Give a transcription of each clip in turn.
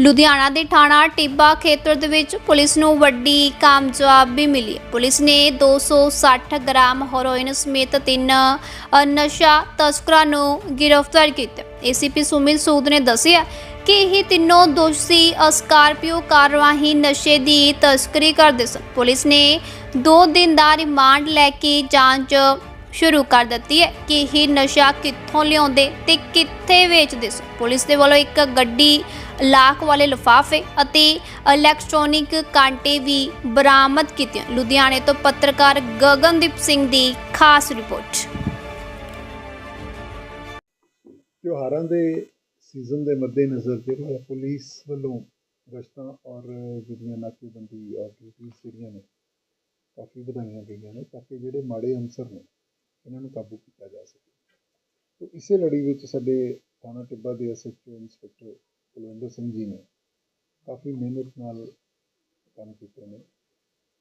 ਲੁਧਿਆਣਾ ਦੇ ਥਾਣਾ ਟਿੱਬਾ ਖੇਤਰ ਦੇ ਵਿੱਚ ਪੁਲਿਸ ਨੂੰ ਵੱਡੀ ਕਾਮਯਾਬੀ ਮਿਲੀ। ਪੁਲਿਸ ਨੇ 260 ਗ੍ਰਾਮ ਹੈਰੋਇਨ ਸਮੇਤ ਤਿੰਨ ਨਸ਼ਾ ਤਸਕਰਾਂ ਨੂੰ ਗ੍ਰਿਫਤਾਰ ਕੀਤਾ। ਏਸੀਪੀ ਸੁਮਿਲ ਸੂਦ ਨੇ ਦੱਸਿਆ ਕਿ ਇਹ ਤਿੰਨੋਂ ਦੋਸ਼ੀ ਅ, ਸਕਾਰਪੀਓ ਕਾਰ ਨਸ਼ੇ ਦੀ ਤਸਕਰੀ ਕਰਦੇ ਸਨ। ਪੁਲਿਸ ਨੇ 2 ਦਿਨ ਦਾ ਰਿਮਾਂਡ ਲੈ ਕੇ ਜਾਂਚ ਸ਼ੁਰੂ ਕਰ ਦਿੱਤੀ ਹੈ ਕਿ ਇਹ ਨਸ਼ਾ ਕਿੱਥੋਂ ਲਿਆਉਂਦੇ ਤੇ ਕਿੱਥੇ ਵੇਚਦੇ ਸਨ। ਪੁਲਿਸ ਦੇ ਵੱਲੋਂ ਇੱਕ ਗੱਡੀ ਲਾਖ ਵਾਲੇ ਲਿਫਾਫੇ ਅਤੇ ਇਲੈਕਟ੍ਰੋਨਿਕ ਕਾਂਟੇ ਵੀ ਬਰਾਮਦ ਕੀਤੀਆਂ। ਲੁਧਿਆਣੇ ਤੋਂ ਪੱਤਰਕਾਰ ਗਗਨਦੀਪ ਸਿੰਘ ਦੀ ਖਾਸ ਰਿਪੋਰਟ। ਤਿਉਹਾਰਾਂ ਦੇ ਸੀਜ਼ਨ ਦੇ ਮੱਦੇਨਜ਼ਰ ਜਿਹੜਾ ਪੁਲਿਸ ਵੱਲੋਂ ਗਸ਼ਤਾਂ ਔਰ ਜਿਹੜੀਆਂ ਨਾਕੇਬੰਦੀ ਔਰ ਡਿਊਟੀਆਂ ਜਿਹੜੀਆਂ ਨੇ, ਕਾਫੀ ਵਧਾਈਆਂ ਗਈਆਂ ਨੇ, ਤਾਂ ਕਿ ਜਿਹੜੇ ਮਾੜੇ ਅਨਸਰ ਨੇ ਇਹਨਾਂ ਨੂੰ ਕਾਬੂ ਕੀਤਾ ਜਾ ਸਕੇ। ਤੋ ਇਸੇ ਲੜੀ ਵਿੱਚ ਸਾਡੇ ਥਾਣਾ ਟਿੱਬਾ ਦੇ ਐਸਐਚਓ ਇੰਸਪੈਕਟਰ ਕੁਲਵਿੰਦਰ ਸਿੰਘ ਜੀ ਨੇ ਕਾਫੀ ਮਿਹਨਤ ਨਾਲ ਕੰਮ ਕੀਤੇ ਨੇ।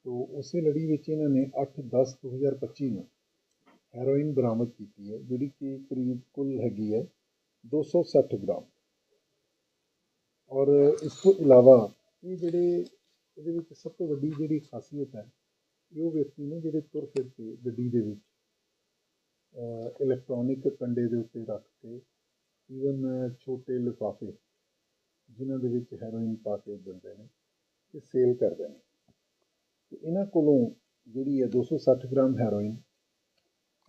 ਤੋ ਉਸੇ ਲੜੀ ਵਿੱਚ ਇਹਨਾਂ ਨੇ 8/10/2025 ਨੂੰ ਹੈਰੋਇਨ ਬਰਾਮਦ ਕੀਤੀ ਹੈ, ਜਿਹੜੀ ਕਿ ਕਰੀਬ ਕੁੱਲ ਹੈਗੀ ਹੈ 260 ਗ੍ਰਾਮ। ਔਰ ਇਸ ਤੋਂ ਇਲਾਵਾ ਇਹ ਜਿਹੜੇ ਇਹਦੇ ਵਿੱਚ ਸਭ ਤੋਂ ਵੱਡੀ ਜਿਹੜੀ ਖਾਸੀਅਤ ਹੈ, ਇਹ ਉਹ ਵਿਅਕਤੀ ਨੇ ਜਿਹੜੇ ਤੁਰ ਫਿਰ ਕੇ ਗੱਡੀ ਦੇ ਵਿੱਚ ਇਲੈਕਟ੍ਰੋਨਿਕ ਕੰਡੇ ਦੇ ਉੱਤੇ ਰੱਖ ਕੇ ਈਵਨ ਛੋਟੇ ਲਿਫਾਫੇ, ਜਿਨ੍ਹਾਂ ਦੇ ਵਿੱਚ ਹੈਰੋਇਨ ਪਾ ਕੇ ਦਿੰਦੇ ਨੇ ਅਤੇ ਸੇਲ ਕਰਦੇ ਨੇ। ਤੇ ਇਹਨਾਂ ਕੋਲੋਂ ਜਿਹੜੀ ਹੈ 260 ਗ੍ਰਾਮ ਹੈਰੋਇਨ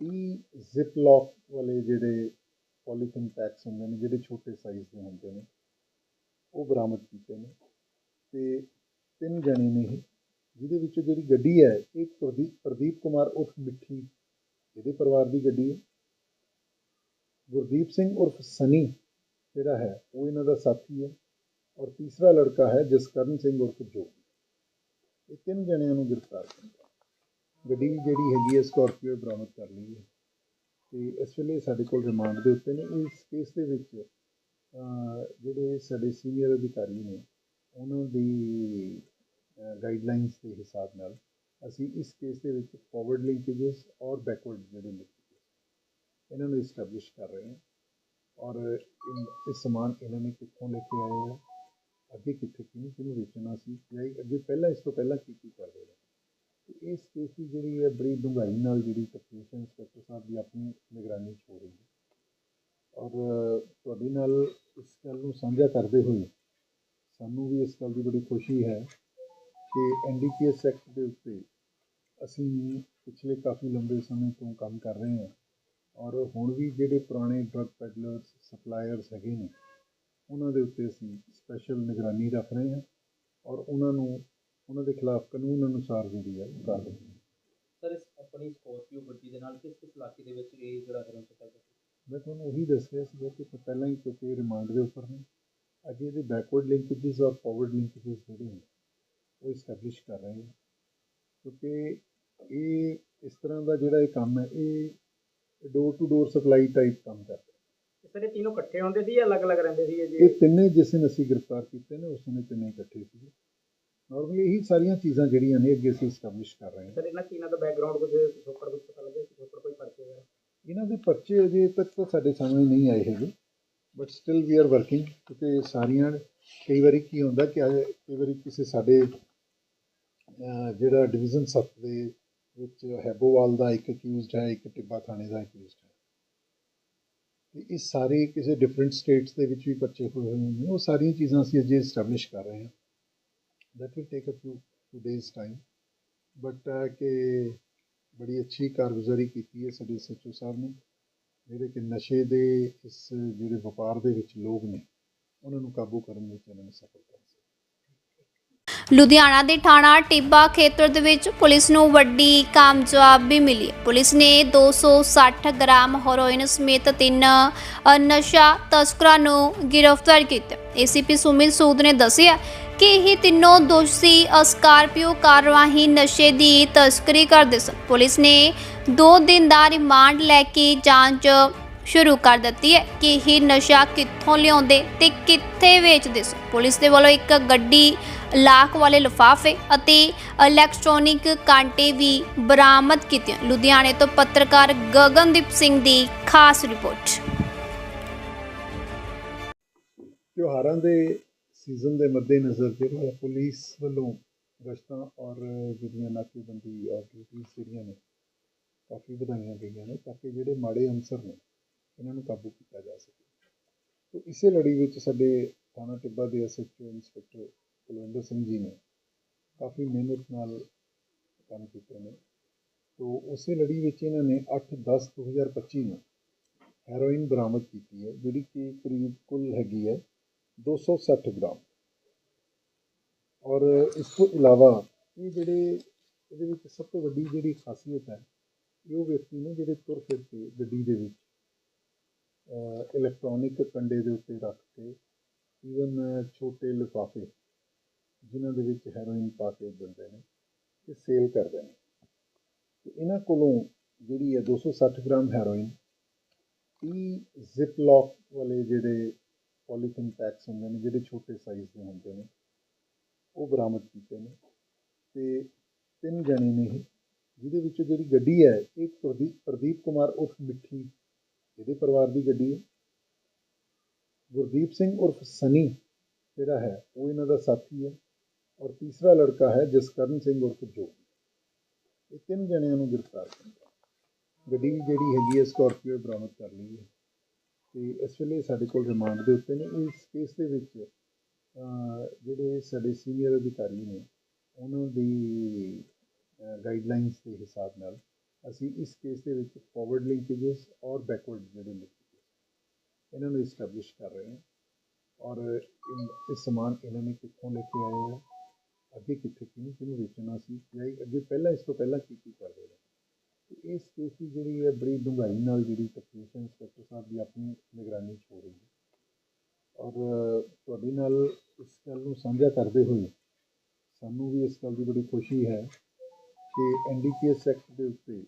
ਤੀਹ ਜ਼ਿਪ ਲੌਕ ਵਾਲੇ ਜਿਹੜੇ ਪੋਲੀਥੀਨ ਪੈਕਸ ਹੁੰਦੇ ਨੇ, ਜਿਹੜੇ ਛੋਟੇ ਸਾਈਜ਼ ਦੇ ਹੁੰਦੇ ਨੇ, ਉਹ ਬਰਾਮਦ ਕੀਤੇ ਨੇ। ਅਤੇ ਤਿੰਨ ਜਣੇ ਨੇ ਇਹ, ਜਿਹਦੇ ਵਿੱਚੋਂ ਜਿਹੜੀ ਗੱਡੀ ਹੈ ਇਹ ਪ੍ਰਦੀਪ ਪ੍ਰਦੀਪ ਕੁਮਾਰ ਉਰਫ ਮਿੱਠੀ ਇਹਦੇ ਪਰਿਵਾਰ ਦੀ ਗੱਡੀ ਹੈ। ਗੁਰਦੀਪ ਸਿੰਘ ਉਰਫ ਸਨੀ ਜਿਹੜਾ ਹੈ, ਉਹ ਇਹਨਾਂ ਦਾ ਸਾਥੀ ਹੈ ਔਰ ਤੀਸਰਾ ਲੜਕਾ ਹੈ ਜਸਕਰਨ ਸਿੰਘ ਉਰਫ ਜੋ ਇਹ ਤਿੰਨ ਜਣਿਆਂ ਨੂੰ ਗ੍ਰਿਫਤਾਰ ਕੀਤਾ। ਗੱਡੀ ਜਿਹੜੀ ਹੈਗੀ ਹੈ ਸਕਾਰਪੀਓ ਬਰਾਮਦ ਕਰ ਲਈ ਹੈ। ਤੇ ਇਸ ਵੇਲੇ ਸਾਡੇ ਕੋਲ ਰਿਮਾਂਡ ਦੇ ਉੱਤੇ ਨੇ। ਇਸ ਕੇਸ ਦੇ ਵਿੱਚ ਜਿਹੜੇ ਸਾਡੇ ਸੀਨੀਅਰ ਅਧਿਕਾਰੀ ਨੇ, ਉਹਨਾਂ ਦੀ ਗਾਈਡਲਾਈਨਸ ਦੇ ਹਿਸਾਬ ਨਾਲ ਅਸੀਂ ਇਸ ਕੇਸ ਦੇ ਵਿੱਚ ਫਾਰਵਰਡ ਲਿੰਕੇजेस ਔਰ ਬੈਕਵਰਡ ਜਿਹੜੇ ਲਿੰਕੇजेस ਇਹਨਾਂ ਨੂੰ ਇਸਟੈਬਲਿਸ਼ ਕਰ ਰਹੇ ਹਾਂ ਔਰ ਇਹ ਸਮਾਨ ਇਹਨਾਂ ਨੇ ਕਿੱਥੋਂ ਲੈ ਕੇ ਆਏ ਆ, ਅੱਗੇ ਕਿੱਥੇ ਕਿਹਨੂੰ ਕਿਹਨੂੰ ਵੇਚਣਾ ਸੀ, ਜਾਂ ਅੱਗੇ ਪਹਿਲਾਂ ਇਸ ਤੋਂ ਪਹਿਲਾਂ ਕੀ ਕੀ ਕਰ ਰਹੇ। ਇਸ ਕੇਸ ਦੀ ਜਿਹੜੀ ਹੈ ਬੜੀ ਡੂੰਘਾਈ ਨਾਲ ਜਿਹੜੀ ਤਫਤੀਸ਼ ਇੰਸਪੈਕਟਰ ਸਾਹਿਬ ਦੀ ਆਪਣੀ ਨਿਗਰਾਨੀ 'ਚ ਹੋ ਰਹੀ ਹੈ। ਔਰ ਤੁਹਾਡੇ ਨਾਲ ਇਸ ਗੱਲ ਨੂੰ ਸਾਂਝਾ ਕਰਦੇ ਹੋਏ ਸਾਨੂੰ ਵੀ ਇਸ ਗੱਲ ਦੀ ਬੜੀ ਖੁਸ਼ੀ ਹੈ ਕਿ ਐਨਡੀਪੀਐਸ ਐਕਟ ਦੇ ਉੱਤੇ ਅਸੀਂ ਪਿਛਲੇ ਕਾਫੀ ਲੰਬੇ ਸਮੇਂ ਤੋਂ ਕੰਮ ਕਰ ਰਹੇ ਹਾਂ ਔਰ ਹੁਣ ਵੀ ਜਿਹੜੇ ਪੁਰਾਣੇ ਡਰੱਗ ਪੈਡਲਰਸ ਸਪਲਾਇਰਸ ਹੈਗੇ ਨੇ ਉਹਨਾਂ ਦੇ ਉੱਤੇ ਅਸੀਂ ਸਪੈਸ਼ਲ ਨਿਗਰਾਨੀ ਰੱਖ ਰਹੇ ਹਾਂ ਔਰ ਉਹਨਾਂ ਨੂੰ ਉਹਨਾਂ ਦੇ ਖਿਲਾਫ ਕਾਨੂੰਨ ਅਨੁਸਾਰ ਜਿਹੜੀ ਹੈ ਹਾਂ। ਸਰ ਇਸ ਆਪਣੀ ਸਕੋਰਪੀਓ ਗੱਡੀ ਦੇ ਨਾਲ ਕਿਸ ਕਿਸ ਇਲਾਕੇ ਦੇ ਵਿੱਚ ਇਹ ਜਿਹੜਾ ਕਦਮ ਚੁੱਕਿਆ ਗਿਆ ਮੈਂ ਤੁਹਾਨੂੰ ਉਹੀ ਦੱਸਿਆ ਸੀ ਕਿ ਪਹਿਲਾਂ ਹੀ ਕਿਉਂਕਿ ਰਿਮਾਂਡ ਦੇ ਉੱਪਰ ਨੇ ਅੱਜ ਇਹਦੇ ਬੈਕਵਰਡ ਲਿੰਕੇजेस ਔਰ ਫਾਰਵਰਡ ਲਿੰਕੇजेस ਜਿਹੜੇ ਨੇ ਉਹ ਐਸਟੈਬਲਿਸ਼ ਕਰ ਰਹੇ ਹਾਂ। ਕਿਉਂਕਿ ਇਹ ਇਸ ਤਰ੍ਹਾਂ ਦਾ ਜਿਹੜਾ ਇਹ ਕੰਮ ਹੈ ਇਹ door to door supply type ਕੰਮ ਕਰਦਾ। ਸਾਰੇ ਤਿੰਨੋਂ ਇਕੱਠੇ ਹੁੰਦੇ ਸੀ ਜਾਂ ਅਲੱਗ-ਅਲੱਗ ਰਹਿੰਦੇ ਸੀ ਜੀ? ਇਹ ਤਿੰਨੇ ਜਿਸ ਦਿਨ ਅਸੀਂ ਗ੍ਰਿਫਤਾਰ ਕੀਤੇ ਨੇ ਉਸ ਨੇ ਤਿੰਨੇ ਇਕੱਠੇ ਸੀਗੇ। ਨਾਰਮਲੀ ਇਹੀ ਸਾਰੀਆਂ ਚੀਜ਼ਾਂ ਜਿਹੜੀਆਂ ਨੇ ਅੱਗੇ ਅਸੀਂ ਇਸਟੈਬਲਿਸ਼ ਕਰ ਰਹੇ ਹਾਂ। ਸਰ ਇਹਨਾਂ ਤਿੰਨਾਂ ਦਾ ਬੈਕਗ੍ਰਾਉਂਡ ਕੁਝ ਸੋਪੜ ਵਿੱਚ ਪਤਾ ਲੱਗਿਆ ਕਿ ਸੋਪੜ ਕੋਈ ਪਰਚੇ ਵਗੈਰਾ? ਇਹਨਾਂ ਦੇ ਪਰਚੇ ਅਜੇ ਤੱਕ ਤਾਂ ਸਾਡੇ ਸਾਹਮਣੇ ਨਹੀਂ ਆਏ ਹੈਗੇ but still we are working ਕਿਉਂਕਿ ਸਾਰੀਆਂ ਕਈ ਵਾਰੀ ਕੀ ਹੁੰਦਾ ਕਿ ਕਈ ਵਾਰੀ ਕਿਸੇ ਸਾਡੇ ਜਿਹੜਾ ਡਿਵੀਜ਼ਨ 7 ਦੇ ਵਿੱਚ ਹੈਬੋਵਾਲ ਦਾ ਇੱਕ ਅਕਿਊਜ਼ਡ ਹੈ, ਇੱਕ ਟਿੱਬਾ ਥਾਣੇ ਦਾ ਅਕਿਊਜ਼ਡ ਹੈ। ਤੇ ਇਹ ਸਾਰੇ ਕਿਸੇ ਡਿਫਰੈਂਟ ਸਟੇਟਸ ਦੇ ਵਿੱਚ ਵੀ ਪਰਚੇ ਹੋਏ ਹੋਏ ਨੇ। ਉਹ ਸਾਰੀਆਂ ਚੀਜ਼ਾਂ ਅਸੀਂ ਅਜੇ ਐਸਟੈਬਲਿਸ਼ ਕਰ ਰਹੇ ਹਾਂ। That will take a few few days time but ਕਿ ਬੜੀ ਅੱਛੀ ਕਾਰਗੁਜ਼ਾਰੀ ਕੀਤੀ ਹੈ ਸਾਡੇ ਸੱਚੋ ਸਾਹਿਬ ਨੇ। ਜਿਹੜੇ ਕਿ ਨਸ਼ੇ ਦੇ ਇਸ, ਜਿਹੜੇ ਵਪਾਰ ਦੇ ਵਿੱਚ ਲੋਕ ਨੇ, ਉਹਨਾਂ ਨੂੰ ਕਾਬੂ ਕਰਨ ਵਿੱਚ ਇਹਨਾਂ ਨੇ ਸਫਲਤਾ ਲੁਧਿਆਣਾ ਦੇ ਥਾਣਾ ਟਿੱਬਾ ਖੇਤਰ ਦੇ ਵਿੱਚ ਪੁਲਿਸ ਨੂੰ ਵੱਡੀ ਕਾਮਯਾਬੀ ਮਿਲੀ। ਪੁਲਿਸ ਨੇ 260 ਗ੍ਰਾਮ ਹੈਰੋਇਨ ਸਮੇਤ ਤਿੰਨ ਨਸ਼ਾ ਤਸਕਰਾਂ ਨੂੰ ਗ੍ਰਿਫਤਾਰ ਕੀਤਾ। ਏਸੀਪੀ ਸੁਮਿਲ ਸੂਦ ਨੇ ਦੱਸਿਆ ਕਿ ਇਹ ਤਿੰਨੋਂ ਦੋਸ਼ੀ ਅ, ਸਕਾਰਪੀਓ ਕਾਰ ਰਾਹੀਂ ਨਸ਼ੇ ਦੀ ਤਸਕਰੀ ਕਰਦੇ ਸਨ। ਪੁਲਿਸ ਨੇ 2 ਦਿਨ ਦਾ ਰਿਮਾਂਡ ਲੈ ਕੇ ਜਾਂਚ ਸ਼ੁਰੂ ਕਰ ਦਿੱਤੀ ਹੈ ਕਿ ਇਹ ਨਸ਼ਾ ਕਿੱਥੋਂ ਲਿਆਉਂਦੇ ਤੇ ਕਿੱਥੇ ਵੇਚਦੇ ਸਨ। ਪੁਲਿਸ ਦੇ ਵੱਲੋਂ ਇੱਕ ਗੱਡੀ ਲਾਖ ਵਾਲੇ ਲਿਫਾਫੇ ਅਤੇ ਇਲੈਕਟ੍ਰੋਨਿਕ ਕਾਂਟੇ ਵੀ ਬਰਾਮਦ ਕੀਤੀਆਂ। ਲੁਧਿਆਣੇ ਤੋਂ ਪੱਤਰਕਾਰ ਗਗਨਦੀਪ ਸਿੰਘ ਦੀ ਖਾਸ ਰਿਪੋਰਟ। ਤਿਉਹਾਰਾਂ ਦੇ ਸੀਜ਼ਨ ਦੇ ਮੱਦੇਨਜ਼ਰ ਜਿਹੜੀ ਹੈ ਪੁਲਿਸ ਵੱਲੋਂ ਗਸ਼ਤਾਂ ਔਰ ਜਿਹੜੀਆਂ ਨਾਕੇਬੰਦੀ ਔਰ ਡਿਊਟੀਆਂ ਜਿਹੜੀਆਂ ਨੇ, ਕਾਫੀ ਵਧਾਈਆਂ ਗਈਆਂ ਨੇ, ਤਾਂ ਕਿ ਜਿਹੜੇ ਮਾੜੇ ਅਨਸਰ ਨੇ ਇਹਨਾਂ ਨੂੰ ਕਾਬੂ ਕੀਤਾ ਜਾ ਸਕੇ। ਤੋ ਇਸੇ ਲੜੀ ਵਿੱਚ ਸਾਡੇ ਥਾਣਾ ਟਿੱਬਾ ਦੇ ਐਸਐਚਓ ਇੰਸਪੈਕਟਰ ਕੁਲਵਿੰਦਰ ਸਿੰਘ ਜੀ ਨੇ ਕਾਫੀ ਮਿਹਨਤ ਨਾਲ ਕੰਮ ਕੀਤੇ ਨੇ। ਤੋ ਉਸੇ ਲੜੀ ਵਿੱਚ ਇਹਨਾਂ ਨੇ 8 10 2025 ਨੂੰ ਹੈਰੋਇਨ ਬਰਾਮਦ ਕੀਤੀ ਹੈ, ਜਿਹੜੀ ਕਿ ਕਰੀਬ ਕੁੱਲ ਹੈਗੀ ਹੈ 260 ਗ੍ਰਾਮ। ਔਰ ਇਸ ਤੋਂ ਇਲਾਵਾ ਇਹ ਜਿਹੜੇ ਇਹਦੇ ਵਿੱਚ ਸਭ ਤੋਂ ਵੱਡੀ ਜਿਹੜੀ ਖਾਸੀਅਤ ਹੈ, ਇਹ ਉਹ ਵਿਅਕਤੀ ਨੇ ਜਿਹੜੇ ਤੁਰ ਫਿਰ ਕੇ ਗੱਡੀ ਦੇ ਵਿੱਚ ਇਲੈਕਟ੍ਰੋਨਿਕ ਕੰਡੇ ਦੇ ਉੱਤੇ ਰੱਖ ਕੇ ਈਵਨ ਛੋਟੇ ਲਿਫਾਫੇ, ਜਿਨ੍ਹਾਂ ਦੇ ਵਿੱਚ ਹੈਰੋਇਨ ਪਾ ਕੇ ਦਿੰਦੇ ਨੇ, ਤੇ ਸੇਲ ਕਰਦੇ ਨੇ। ਤੇ ਇਹਨਾਂ ਕੋਲੋਂ ਜਿਹੜੀ ਹੈ 260 ਗ੍ਰਾਮ ਹੈਰੋਇਨ ਤੀਹ ਜ਼ਿਪ ਲੌਕ ਵਾਲੇ ਜਿਹੜੇ ਪੋਲੀਥਿਨ ਪੈਕਸ ਹੁੰਦੇ ਨੇ, ਜਿਹੜੇ ਛੋਟੇ ਸਾਈਜ਼ ਦੇ ਹੁੰਦੇ ਨੇ, ਉਹ ਬਰਾਮਦ ਕੀਤੇ ਨੇ। ਅਤੇ ਤਿੰਨ ਜਣੇ ਨੇ ਇਹ, ਜਿਹਦੇ ਵਿੱਚੋਂ ਜਿਹੜੀ ਗੱਡੀ ਹੈ ਇਹ ਪ੍ਰਦੀਪ ਪ੍ਰਦੀਪ ਕੁਮਾਰ ਉਰਫ ਮਿੱਠੀ ਇਹਦੇ ਪਰਿਵਾਰ ਦੀ ਗੱਡੀ ਹੈ। ਗੁਰਦੀਪ ਸਿੰਘ ਉਰਫ ਸਨੀ ਜਿਹੜਾ ਹੈ, ਉਹ ਇਹਨਾਂ ਦਾ ਸਾਥੀ ਹੈ ਔਰ ਤੀਸਰਾ ਲੜਕਾ ਹੈ ਜਸਕਰਨ ਸਿੰਘ ਉਰਫ ਜੋਗੀ। ਇਹ ਤਿੰਨ ਜਣਿਆਂ ਨੂੰ ਗ੍ਰਿਫਤਾਰ ਕੀਤਾ। ਗੱਡੀ ਵੀ ਜਿਹੜੀ ਹੈਗੀ ਹੈ ਸਕਾਰਪੀਓ ਬਰਾਮਦ ਕਰ ਲਈ ਹੈ। ਤੇ ਇਸ ਵੇਲੇ ਸਾਡੇ ਕੋਲ ਰਿਮਾਂਡ ਦੇ ਉੱਤੇ ਨੇ। ਇਸ ਕੇਸ ਦੇ ਵਿੱਚ ਜਿਹੜੇ ਸਾਡੇ ਸੀਨੀਅਰ ਅਧਿਕਾਰੀ ਨੇ, ਉਹਨਾਂ ਦੀ ਗਾਈਡਲਾਈਨਸ ਦੇ ਹਿਸਾਬ ਨਾਲ ਅਸੀਂ ਇਸ ਕੇਸ ਦੇ ਵਿੱਚ ਫਾਰਵਰਡ ਲਿੰਕੇजेस ਔਰ ਬੈਕਵਰਡ ਜਿਹੜੇ ਲਿੰਕੇजेस ਇਹਨਾਂ ਨੂੰ ਇਸਟੈਬਲਿਸ਼ ਕਰ ਰਹੇ ਹਾਂ ਔਰ ਇਹ ਸਮਾਨ ਇਹਨਾਂ ਨੇ ਕਿੱਥੋਂ ਲੈ ਕੇ ਆਏ ਆ, ਅੱਗੇ ਕਿੱਥੇ ਕਿਹਨੂੰ ਕਿਹਨੂੰ ਵੇਚਣਾ ਸੀ, ਜਾਂ ਅੱਗੇ ਪਹਿਲਾਂ ਇਸ ਤੋਂ ਪਹਿਲਾਂ ਕੀ ਕੀ ਕਰਦੇ ਰਹੇ। ਇਸ ਕੇਸ ਦੀ ਜਿਹੜੀ ਹੈ ਬੜੀ ਡੂੰਘਾਈ ਨਾਲ ਜਿਹੜੀ ਤਫਤੀਸ਼ ਇੰਸਪੈਕਟਰ ਸਾਹਿਬ ਦੀ ਆਪਣੀ ਨਿਗਰਾਨੀ 'ਚ ਹੋ ਰਹੀ ਹੈ ਔਰ ਤੁਹਾਡੇ ਨਾਲ ਇਸ ਗੱਲ ਨੂੰ ਸਾਂਝਾ ਕਰਦੇ ਹੋਏ ਸਾਨੂੰ ਵੀ ਇਸ ਗੱਲ ਦੀ ਬੜੀ ਖੁਸ਼ੀ ਹੈ ਕਿ ਐਨਡੀਪੀਐਸ ਸੈਕਟਰ ਦੇ ਉੱਤੇ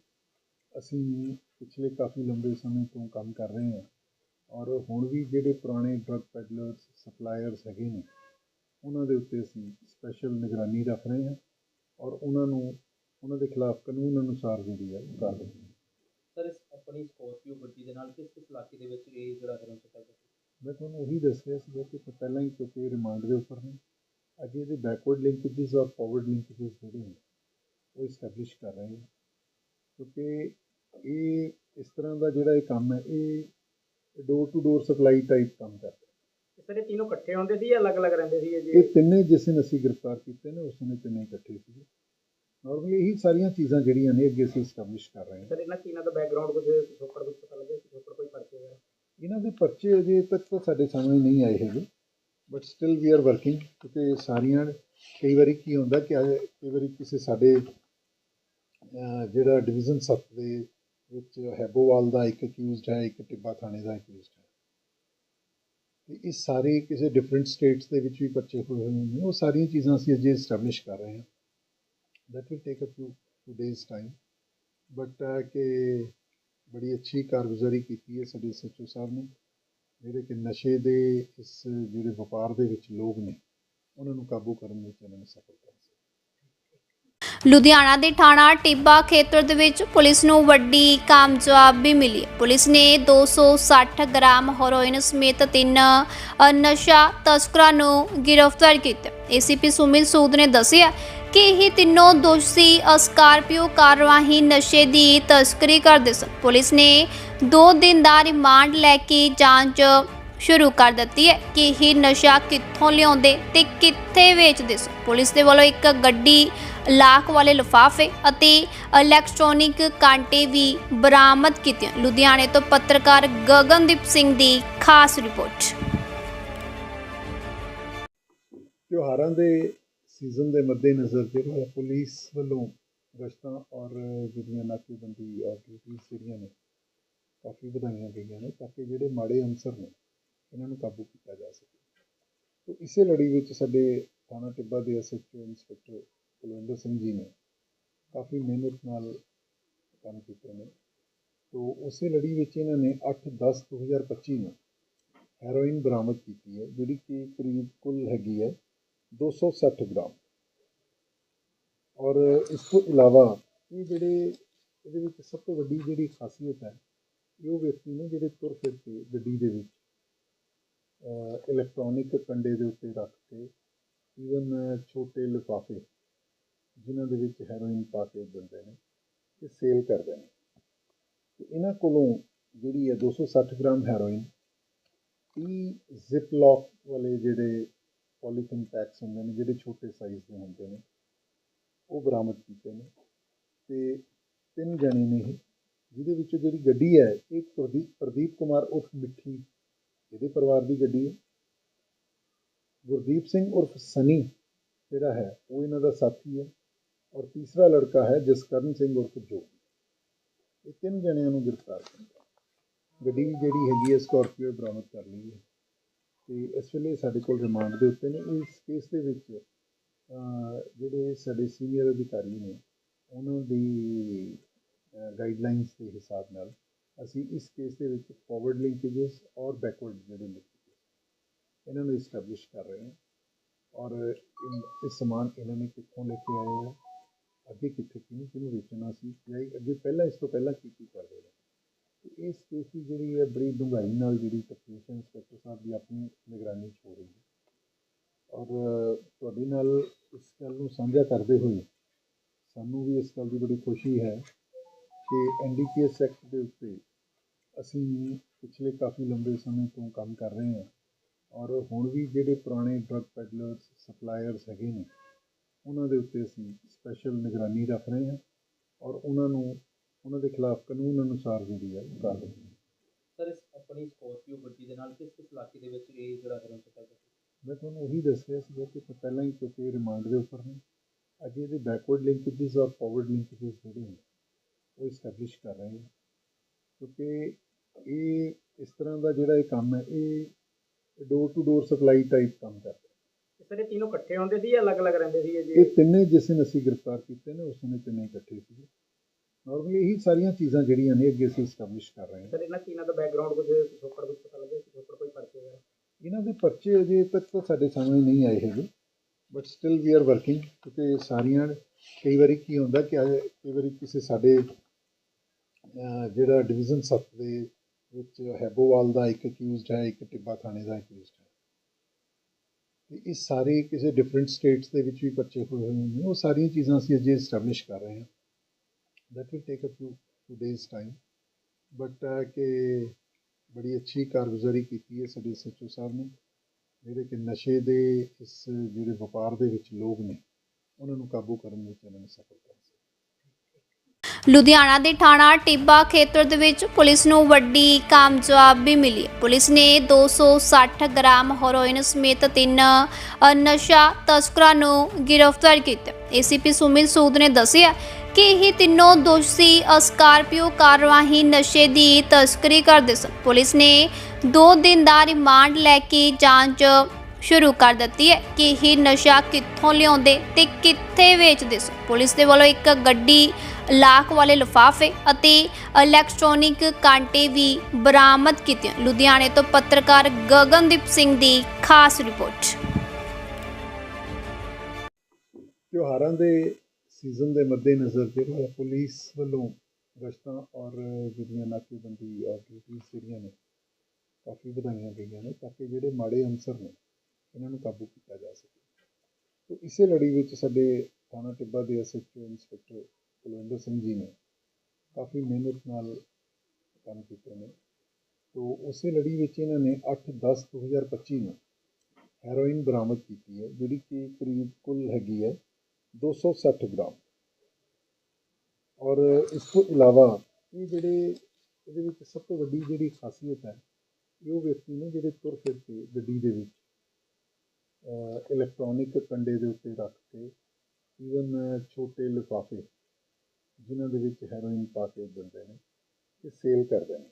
ਅਸੀਂ ਪਿਛਲੇ ਕਾਫੀ ਲੰਬੇ ਸਮੇਂ ਤੋਂ ਕੰਮ ਕਰ ਰਹੇ ਹਾਂ ਔਰ ਹੁਣ ਵੀ ਜਿਹੜੇ ਪੁਰਾਣੇ ਡਰੱਗ ਪੈਡਲਰਸ ਸਪਲਾਇਰਸ ਹੈਗੇ ਨੇ ਉਹਨਾਂ ਦੇ ਉੱਤੇ ਅਸੀਂ ਸਪੈਸ਼ਲ ਨਿਗਰਾਨੀ ਰੱਖ ਰਹੇ ਹਾਂ ਔਰ ਉਹਨਾਂ ਨੂੰ ਉਹਨਾਂ ਦੇ ਖਿਲਾਫ ਕਾਨੂੰਨ ਅਨੁਸਾਰ ਜਿਹੜੀ ਹੈ ਕਾਰਵਾਈ ਸਰ ਇਸ ਆਪਣੀ ਸਕੋਰਪੀਓ ਗੱਡੀ ਦੇ ਨਾਲ ਕਿਸ ਕਿਸ ਇਲਾਕੇ ਦੇ ਵਿੱਚ ਇਹ ਜਿਹੜਾ ਕਦਮ ਚੁੱਕਿਆ ਮੈਂ ਤੁਹਾਨੂੰ ਉਹੀ ਦੱਸਿਆ ਸੀ ਕਿ ਪਹਿਲਾਂ ਹੀ ਕਿਉਂਕਿ ਰਿਮਾਂਡ ਦੇ ਉੱਪਰ ਨੇ। ਅਜੇ ਇਹਦੇ ਬੈਕਵਰਡ ਲਿੰਕੇजेस ਔਰ ਫਾਰਵਰਡ ਲਿੰਕੇजेस ਜਿਹੜੇ ਨੇ ਉਹ ਇਸਟੈਬਲਿਸ਼ ਕਰ ਰਹੇ ਹਾਂ ਕਿਉਂਕਿ ਇਹ ਇਸ ਤਰ੍ਹਾਂ ਦਾ ਜਿਹੜਾ ਇਹ ਕੰਮ ਹੈ ਇਹ door to door supply type ਕੰਮ ਕਰਦਾ। ਸਰ ਇਹ ਤਿੰਨੋਂ ਇਕੱਠੇ ਹੁੰਦੇ ਸੀ ਜਾਂ ਅਲੱਗ-ਅਲੱਗ ਰਹਿੰਦੇ ਸੀ ਜੀ? ਇਹ ਤਿੰਨੇ ਜਿਸ ਦਿਨ ਅਸੀਂ ਗ੍ਰਿਫਤਾਰ ਕੀਤੇ ਨੇ ਉਸ ਨੇ ਤਿੰਨੇ ਇਕੱਠੇ ਸੀਗੇ। ਨਾਰਮਲੀ ਇਹੀ ਸਾਰੀਆਂ ਚੀਜ਼ਾਂ ਜਿਹੜੀਆਂ ਨੇ ਅੱਗੇ ਅਸੀਂ ਇਸਟੈਬਲਿਸ਼ ਕਰ ਰਹੇ ਹਾਂ। ਸਰ ਇਹਨਾਂ ਤਿੰਨਾਂ ਦਾ ਬੈਕਗ੍ਰਾਉਂਡ ਕੁਝ ਪਿਛੋਕੜ ਵਿੱਚ ਪਤਾ ਲੱਗਿਆ ਪਿਛੋਕੜ ਕੋਈ ਪਰਚੇ ਵਗੈਰਾ? ਇਹਨਾਂ ਦੇ ਪਰਚੇ ਅਜੇ ਤੱਕ ਤਾਂ ਸਾਡੇ ਸਾਹਮਣੇ ਨਹੀਂ ਆਏ ਹੈਗੇ but still we are working ਕਿਉਂਕਿ ਇਹ ਸਾਰੀਆਂ ਕਈ ਵਾਰੀ ਕੀ ਹੁੰਦਾ ਕਿ ਕਈ ਵਾਰੀ ਕਿਸੇ ਸਾਡੇ ਜਿਹੜਾ ਡਿਵੀਜ਼ਨ 7 ਦੇ ਵਿੱਚ ਹੈਬੋਵਾਲ ਦਾ ਇੱਕ ਅਕਿਊਜ਼ਡ ਹੈ, ਇੱਕ ਟਿੱਬਾ ਥਾਣੇ ਦਾ ਅਕਿਊਜ਼ਡ ਹੈ। ਤੇ ਇਹ ਸਾਰੇ ਕਿਸੇ ਡਿਫਰੈਂਟ ਸਟੇਟਸ ਦੇ ਵਿੱਚ ਵੀ ਪਰਚੇ ਹੋਏ ਹੋਏ ਨੇ। ਉਹ ਸਾਰੀਆਂ ਚੀਜ਼ਾਂ ਅਸੀਂ ਅਜੇ ਐਸਟੈਬਲਿਸ਼ ਕਰ ਰਹੇ ਹਾਂ। That will take a few few days time but ਕਿ ਬੜੀ ਅੱਛੀ ਕਾਰਗੁਜ਼ਾਰੀ ਕੀਤੀ ਹੈ ਸਾਡੇ ਸੱਚੋ ਸਾਹਿਬ ਨੇ। ਜਿਹੜੇ ਕਿ ਨਸ਼ੇ ਦੇ ਇਸ, ਜਿਹੜੇ ਵਪਾਰ ਦੇ ਵਿੱਚ ਲੋਕ ਨੇ, ਉਹਨਾਂ ਨੂੰ ਕਾਬੂ ਕਰਨ ਵਿੱਚ ਇਹਨਾਂ ਨੇ ਸਫਲਤਾ ਹਾਸਲ ਕੀਤੀ। ਲੁਧਿਆਣਾ ਦੇ ਥਾਣਾ ਟਿੱਬਾ ਖੇਤਰ ਦੇ ਵਿੱਚ ਪੁਲਿਸ ਨੂੰ ਵੱਡੀ ਕਾਮਯਾਬੀ ਮਿਲੀ। ਪੁਲਿਸ ਨੇ 260 ਗ੍ਰਾਮ ਹੈਰੋਇਨ ਸਮੇਤ ਤਿੰਨ ਨਸ਼ਾ ਤਸਕਰਾਂ ਨੂੰ ਗ੍ਰਿਫਤਾਰ ਕੀਤਾ। ਏਸੀਪੀ ਸੁਮਿਤ ਸੂਦ ਨੇ ਦੱਸਿਆ ਕਿ ਇਹ ਤਿੰਨੋਂ ਦੋਸ਼ੀ ਅ, ਸਕਾਰਪੀਓ ਕਾਰ ਰਾਹੀਂ ਨਸ਼ੇ ਦੀ ਤਸਕਰੀ ਕਰਦੇ ਸਨ। ਪੁਲਿਸ ਨੇ 2 ਦਿਨ ਦਾ ਰਿਮਾਂਡ ਲੈ ਕੇ ਜਾਂਚ ਸ਼ੁਰੂ ਕਰ ਦਿੱਤੀ ਹੈ ਕਿ ਇਹ ਨਸ਼ਾ ਕਿੱਥੋਂ ਲਿਆਉਂਦੇ ਤੇ ਕਿੱਥੇ ਵੇਚਦੇ ਸਨ। ਪੁਲਿਸ ਦੇ ਵੱਲੋਂ ਇੱਕ ਗੱਡੀ ਲਾਖ ਵਾਲੇ ਲਿਫਾਫੇ ਅਤੇ ਇਲੈਕਟ੍ਰੋਨਿਕ ਕਾਂਟੇ ਵੀ ਬਰਾਮਦ ਕੀਤੇ ਲੁਧਿਆਣੇ ਤੋਂ ਪੱਤਰਕਾਰ ਗਗਨਦੀਪ ਸਿੰਘ ਦੀ ਖਾਸ ਰਿਪੋਰਟ। ਤਿਉਹਾਰਾਂ ਦੇ ਸੀਜ਼ਨ ਦੇ ਮੱਦੇਨਜ਼ਰ ਜਿਹੜੀ ਹੈ ਪੁਲਿਸ ਵੱਲੋਂ ਗਸ਼ਤਾਂ ਔਰ ਜਿਹੜੀਆਂ ਨਾਕੇਬੰਦੀ ਔਰ ਡਿਊਟੀਆਂ ਜਿਹੜੀਆਂ ਨੇ, ਕਾਫੀ ਵਧਾਈਆਂ ਗਈਆਂ ਨੇ ਤਾਂ ਕਿ ਜਿਹੜੇ ਮਾੜੇ ਅਨਸਰ ਨੇ, ਇਹਨਾਂ ਨੂੰ ਕਾਬੂ ਕੀਤਾ ਜਾ ਸਕੇ। ਤੋ ਇਸੇ ਲੜੀ ਵਿੱਚ ਸਾਡੇ ਥਾਣਾ ਟਿੱਬਾ ਦੇ ਐਸਐਚਓ ਇੰਸਪੈਕਟਰ ਕੁਲਵਿੰਦਰ ਸਿੰਘ ਜੀ ਨੇ ਕਾਫੀ ਮਿਹਨਤ ਨਾਲ ਕੰਮ ਕੀਤੇ ਨੇ। ਤੋ ਉਸੇ ਲੜੀ ਵਿੱਚ ਇਹਨਾਂ ਨੇ 8 10 2025 ਨੂੰ ਹੈਰੋਇਨ ਬਰਾਮਦ ਕੀਤੀ ਹੈ, ਜਿਹੜੀ ਕਿ ਕਰੀਬ ਕੁੱਲ ਹੈਗੀ ਹੈ 260 ਗ੍ਰਾਮ। ਔਰ ਇਸ ਤੋਂ ਇਲਾਵਾ ਇਹ ਜਿਹੜੇ ਇਹਦੇ ਵਿੱਚ ਸਭ ਤੋਂ ਵੱਡੀ ਜਿਹੜੀ ਖਾਸੀਅਤ ਹੈ, ਇਹ ਉਹ ਵਿਅਕਤੀ ਨੇ ਜਿਹੜੇ ਤੁਰ ਫਿਰ ਕੇ ਗੱਡੀ ਦੇ ਵਿੱਚ ਇਲੈਕਟ੍ਰੋਨਿਕ ਕੰਡੇ ਦੇ ਉੱਤੇ ਰੱਖ ਕੇ ਈਵਨ ਛੋਟੇ ਲਿਫਾਫੇ ਜਿਨ੍ਹਾਂ ਦੇ ਵਿੱਚ ਹੈਰੋਇਨ ਪਾ ਕੇ ਦਿੰਦੇ ਨੇ ਤੇ ਸੇਲ ਕਰਦੇ ਨੇ। ਤੇ ਇਹਨਾਂ ਕੋਲੋਂ ਜਿਹੜੀ ਹੈ 260 ਗ੍ਰਾਮ ਹੈਰੋਇਨ 30 ਜ਼ਿਪ ਲੌਕ ਵਾਲੇ ਜਿਹੜੇ ਪੋਲੀਥਿਨ ਪੈਕਸ ਹੁੰਦੇ ਨੇ, ਜਿਹੜੇ ਛੋਟੇ ਸਾਈਜ਼ ਦੇ ਹੁੰਦੇ ਨੇ, ਉਹ ਬਰਾਮਦ ਕੀਤੇ ਨੇ। ਤੇ ਤਿੰਨ ਜਣੇ ਨੇ ਇਹ, ਜਿਹਦੇ ਵਿੱਚੋਂ ਜਿਹੜੀ ਗੱਡੀ ਹੈ ਇਹ ਪ੍ਰਦੀਪ ਪ੍ਰਦੀਪ ਕੁਮਾਰ ਉਰਫ ਮਿੱਠੀ, ਇਹਦੇ ਪਰਿਵਾਰ ਦੀ ਗੱਡੀ ਹੈ। ਗੁਰਦੀਪ ਸਿੰਘ ਉਰਫ ਸਨੀ ਜਿਹੜਾ ਹੈ, ਉਹ ਇਹਨਾਂ ਦਾ ਸਾਥੀ ਹੈ। ਔਰ ਤੀਸਰਾ ਲੜਕਾ ਹੈ ਜਸਕਰਨ ਸਿੰਘ ਉਰਫ ਜੋ ਇਹ ਤਿੰਨ ਜਣਿਆਂ ਨੂੰ ਗ੍ਰਿਫਤਾਰ ਕੀਤਾ। ਲਿਆ ਗੱਡੀ ਜਿਹੜੀ ਹੈਗੀ ਹੈ ਸਕੋਰਪੀਓ ਬਰਾਮਦ ਕਰ ਲਈ ਹੈ। ਤੇ ਇਸ ਵੇਲੇ ਸਾਡੇ ਕੋਲ ਰਿਮਾਂਡ ਦੇ ਉੱਤੇ ਨੇ। ਇਸ ਕੇਸ ਦੇ ਵਿੱਚ ਜਿਹੜੇ ਸਾਡੇ ਸੀਨੀਅਰ ਅਧਿਕਾਰੀ ਨੇ, ਉਹਨਾਂ ਦੀ ਗਾਈਡਲਾਈਨਸ ਦੇ ਹਿਸਾਬ ਨਾਲ ਅਸੀਂ ਇਸ ਕੇਸ ਦੇ ਵਿੱਚ ਫਾਰਵਰਡ ਲਿੰਕੇजेस ਔਰ ਬੈਕਵਰਡ ਜਿਹੜੇ ਲਿੰਕੇजेस ਇਹਨਾਂ ਨੂੰ ਐਸਟੈਬਲਿਸ਼ ਕਰ ਰਹੇ ਹਾਂ। ਔਰ, ਇਹ ਸਮਾਨ ਇਹਨਾਂ ਨੇ ਕਿੱਥੋਂ ਲੈ ਕੇ ਆਏ ਆ? ਅੱਗੇ ਕਿੱਥੇ ਕਿਹਨੂੰ ਕਿਹਨੂੰ ਵੇਚਣਾ ਸੀ? ਜਾਂ ਅੱਗੇ ਪਹਿਲਾਂ ਇਸ ਤੋਂ ਪਹਿਲਾਂ ਕੀ ਕੀ ਕਰਦੇ ਨੇ ਇਸ ਕੇਸ ਦੀ ਜਿਹੜੀ ਹੈ ਬੜੀ ਡੂੰਘਾਈ ਨਾਲ ਜਿਹੜੀ ਤਫਤੀਸ਼ ਹੈ ਇੰਸਪੈਕਟਰ ਸਾਹਿਬ ਦੀ ਆਪਣੀ ਨਿਗਰਾਨੀ 'ਚ ਹੋ ਰਹੀ ਹੈ। ਔਰ ਤੁਹਾਡੇ ਨਾਲ ਇਸ ਗੱਲ ਨੂੰ ਸਾਂਝਾ ਕਰਦੇ ਹੋਏ ਸਾਨੂੰ ਵੀ ਇਸ ਗੱਲ ਦੀ ਬੜੀ ਖੁਸ਼ੀ ਹੈ ਕਿ ਐਨਡੀਪੀਐਸ ਐਕਟ ਦੇ ਉੱਤੇ ਅਸੀਂ ਪਿਛਲੇ ਕਾਫੀ ਲੰਬੇ ਸਮੇਂ ਤੋਂ ਕੰਮ ਕਰ ਰਹੇ ਹਾਂ। ਔਰ ਹੁਣ ਵੀ ਜਿਹੜੇ ਪੁਰਾਣੇ ਡਰੱਗ ਪੈਡਲਰਸ ਸਪਲਾਇਰਸ ਹੈਗੇ ਨੇ ਉਹਨਾਂ ਦੇ ਉੱਤੇ ਅਸੀਂ ਸਪੈਸ਼ਲ ਨਿਗਰਾਨੀ ਰੱਖ ਰਹੇ ਹਾਂ ਔਰ ਉਹਨਾਂ ਨੂੰ ਉਹਨਾਂ ਦੇ ਖਿਲਾਫ ਕਾਨੂੰਨ ਅਨੁਸਾਰ ਜਿਹੜੀ ਹੈ ਕਾਰਵਾਈ ਸਰ ਇਸ ਆਪਣੀ ਸਕੋਰਪੀਓ ਗੱਡੀ ਦੇ ਨਾਲ ਕਿਸ ਕਿਸ ਇਲਾਕੇ ਦੇ ਵਿੱਚ ਇਹ ਜਿਹੜਾ ਕਰਨ ਚੱਕਰ ਮੈਂ ਤੁਹਾਨੂੰ ਉਹੀ ਦੱਸਿਆ ਸੀ ਕਿ ਪਹਿਲਾਂ ਹੀ ਕਿਉਂਕਿ ਰਿਮਾਂਡ ਦੇ ਉੱਪਰ ਨੇ। ਅੱਜ ਇਹਦੇ ਬੈਕਵਰਡ ਲਿੰਕੇजेस ਔਰ ਫੋਰਵਰਡ ਲਿੰਕੇजेस ਜਿਹੜੇ ਨੇ ਉਹ ਐਸਟੈਬਲਿਸ਼ ਕਰ ਰਹੇ ਹਾਂ। ਕਿਉਂਕਿ ਇਹ ਇਸ ਤਰ੍ਹਾਂ ਦਾ ਜਿਹੜਾ ਇਹ ਕੰਮ ਹੈ ਇਹ door to door supply type ਕੰਮ ਕਰਦਾ ਸਰ ਇਹ ਤਿੰਨੋਂ ਇਕੱਠੇ ਹੁੰਦੇ ਸੀ ਜਾਂ ਅਲੱਗ-ਅਲੱਗ ਰਹਿੰਦੇ ਸੀ ਜੀ? ਇਹ ਤਿੰਨੇ ਜਿਸ ਦਿਨ ਅਸੀਂ ਗ੍ਰਿਫਤਾਰ ਕੀਤੇ ਨੇ ਉਸ ਸਮੇਂ ਤਿੰਨੇ ਇਕੱਠੇ ਸੀ ਨਾਰਮਲੀ ਇਹੀ ਸਾਰੀਆਂ ਚੀਜ਼ਾਂ ਜਿਹੜੀਆਂ ਨੇ ਅੱਗੇ ਅਸੀਂ ਇਸਟੈਬਲਿਸ਼ ਕਰ ਰਹੇ ਹਾਂ। ਸਰ ਇਹਨਾਂ ਤਿੰਨਾਂ ਦਾ ਬੈਕਗ੍ਰਾਉਂਡ ਕੁਝ ਛੋਪੜ ਵਿੱਚ ਪਤਾ ਲੱਗਿਆ ਛੋਪੜ ਕੋਈ ਪਰਚੇ ਵਗੈਰਾ? ਇਹਨਾਂ ਦੇ ਪਰਚੇ ਅਜੇ ਤੱਕ ਤਾਂ ਸਾਡੇ ਸਾਹਮਣੇ ਨਹੀਂ ਆਏ ਹੈਗੇ but still we are working ਕਿਉਂਕਿ ਇਹ ਸਾਰੀਆਂ ਕਈ ਵਾਰੀ ਕੀ ਹੁੰਦਾ ਕਿ ਕਈ ਵਾਰੀ ਕਿਸੇ ਸਾਡੇ ਜਿਹੜਾ ਡਿਵੀਜ਼ਨ 7 ਦੇ ਵਿੱਚ ਹੈਬੋਵਾਲ ਦਾ ਇੱਕ ਅਕਿਊਜ਼ਡ ਹੈ ਇੱਕ ਟਿੱਬਾ ਥਾਣੇ ਦਾ ਅਕਿਊਜ਼ਡ ਹੈ। ਇਹ ਸਾਰੇ ਕਿਸੇ ਡਿਫਰੈਂਟ ਸਟੇਟਸ ਦੇ ਵਿੱਚ ਵੀ ਪਰਚੇ ਹੋਏ ਹੋਏ ਨੇ। ਉਹ ਸਾਰੀਆਂ ਚੀਜ਼ਾਂ ਅਸੀਂ ਅਜੇ ਐਸਟੈਬਲਿਸ਼ ਕਰ ਰਹੇ ਹਾਂ। That will take a few few days time but ਕਿ ਬੜੀ ਅੱਛੀ ਕਾਰਗੁਜ਼ਾਰੀ ਕੀਤੀ ਹੈ ਸਾਡੇ ਸੱਚੋ ਸਾਹਿਬ ਨੇ। ਜਿਹੜੇ ਕਿ ਨਸ਼ੇ ਦੇ ਇਸ, ਜਿਹੜੇ ਵਪਾਰ ਦੇ ਵਿੱਚ ਲੋਕ ਨੇ, ਉਹਨਾਂ ਨੂੰ ਕਾਬੂ ਕਰਨ ਵਿੱਚ ਇਹਨਾਂ ਨੇ ਸਫਲਤਾ ਹਾਸਲ ਲੁਧਿਆਣਾ ਦੇ ਥਾਣਾ ਟਿੱਬਾ ਖੇਤਰ ਦੇ ਵਿੱਚ ਪੁਲਿਸ ਨੂੰ ਵੱਡੀ ਕਾਮਯਾਬੀ ਮਿਲੀ। ਪੁਲਿਸ ਨੇ 260 ਗ੍ਰਾਮ ਹੈਰੋਇਨ ਸਮੇਤ ਤਿੰਨ ਨਸ਼ਾ ਤਸਕਰਾਂ ਨੂੰ ਗ੍ਰਿਫਤਾਰ ਕੀਤਾ। ਏਸੀਪੀ ਸੁਮਿਤ ਸੂਦ ਨੇ ਦੱਸਿਆ ਕਿ ਇਹ ਤਿੰਨੋਂ ਦੋਸ਼ੀ ਅ, ਸਕਾਰਪੀਓ ਕਾਰ ਨਸ਼ੇ ਦੀ ਤਸਕਰੀ ਕਰਦੇ ਸਨ। ਪੁਲਿਸ ਨੇ 2 ਦਿਨ ਦਾ ਰਿਮਾਂਡ ਲੈ ਕੇ ਜਾਂਚ ਸ਼ੁਰੂ ਕਰ ਦਿੱਤੀ ਹੈ ਕਿ ਇਹ ਨਸ਼ਾ ਕਿੱਥੋਂ ਲਿਆਉਂਦੇ ਤੇ ਕਿੱਥੇ ਵੇਚਦੇ ਸਨ। ਪੁਲਿਸ ਦੇ ਵੱਲੋਂ ਇੱਕ ਗੱਡੀ ਲਾਖ ਵਾਲੇ ਲਿਫਾਫੇ ਅਤੇ ਇਲੈਕਟ੍ਰੋਨਿਕ ਕਾਂਟੇ ਵੀ ਬਰਾਮਦ ਕੀਤੇ ਲੁਧਿਆਣੇ ਤੋਂ ਪੱਤਰਕਾਰ ਗਗਨਦੀਪ ਸਿੰਘ ਦੀ ਖਾਸ ਰਿਪੋਰਟ। ਤਿਉਹਾਰਾਂ ਦੇ ਸੀਜ਼ਨ ਦੇ ਮੱਦੇਨਜ਼ਰ ਜਿਹੜਾ ਹੈ ਪੁਲਿਸ ਵੱਲੋਂ ਗਸ਼ਤਾਂ ਔਰ ਜਿਹੜੀਆਂ ਨਾਕੇਬੰਦੀ ਔਰ ਡਿਊਟੀਆਂ ਜਿਹੜੀਆਂ ਨੇ, ਕਾਫੀ ਵਧਾਈਆਂ ਗਈਆਂ ਨੇ ਤਾਂ ਕਿ ਜਿਹੜੇ ਮਾੜੇ ਅਨਸਰ ਨੇ, ਇਹਨਾਂ ਨੂੰ ਕਾਬੂ ਕੀਤਾ ਜਾ ਸਕੇ। ਤੋ ਇਸੇ ਲੜੀ ਵਿੱਚ ਸਾਡੇ ਥਾਣਾ ਟਿੱਬਾ ਦੇ ਐਸਐਚਓ ਇੰਸਪੈਕਟਰ ਕੁਲਵਿੰਦਰ ਸਿੰਘ ਜੀ ਨੇ ਕਾਫੀ ਮਿਹਨਤ ਨਾਲ ਕੰਮ ਕੀਤੇ ਨੇ। ਤੋ ਉਸੇ ਲੜੀ ਵਿੱਚ ਇਹਨਾਂ ਨੇ 8/10/2025 ਨੂੰ ਹੈਰੋਇਨ ਬਰਾਮਦ ਕੀਤੀ ਹੈ, ਜਿਹੜੀ ਕਿ ਕਰੀਬ ਕੁੱਲ ਹੈਗੀ ਹੈ 260 ਗ੍ਰਾਮ। ਔਰ ਇਸ ਤੋਂ ਇਲਾਵਾ ਇਹ ਜਿਹੜੇ ਇਹਦੇ ਵਿੱਚ ਸਭ ਤੋਂ ਵੱਡੀ ਜਿਹੜੀ ਖਾਸੀਅਤ ਹੈ, ਇਹ ਉਹ ਵਿਅਕਤੀ ਨੇ ਜਿਹੜੇ ਤੁਰ ਫਿਰ ਕੇ ਗੱਡੀ ਦੇ ਵਿੱਚ ਇਲੈਕਟ੍ਰੋਨਿਕ ਕੰਡੇ ਦੇ ਉੱਤੇ ਰੱਖ ਕੇ ਈਵਨ ਛੋਟੇ ਲਿਫਾਫੇ ਜਿਨ੍ਹਾਂ ਦੇ ਵਿੱਚ ਹੈਰੋਇਨ ਪਾ ਕੇ ਦਿੰਦੇ ਨੇ ਤੇ ਸੇਲ ਕਰਦੇ ਨੇ।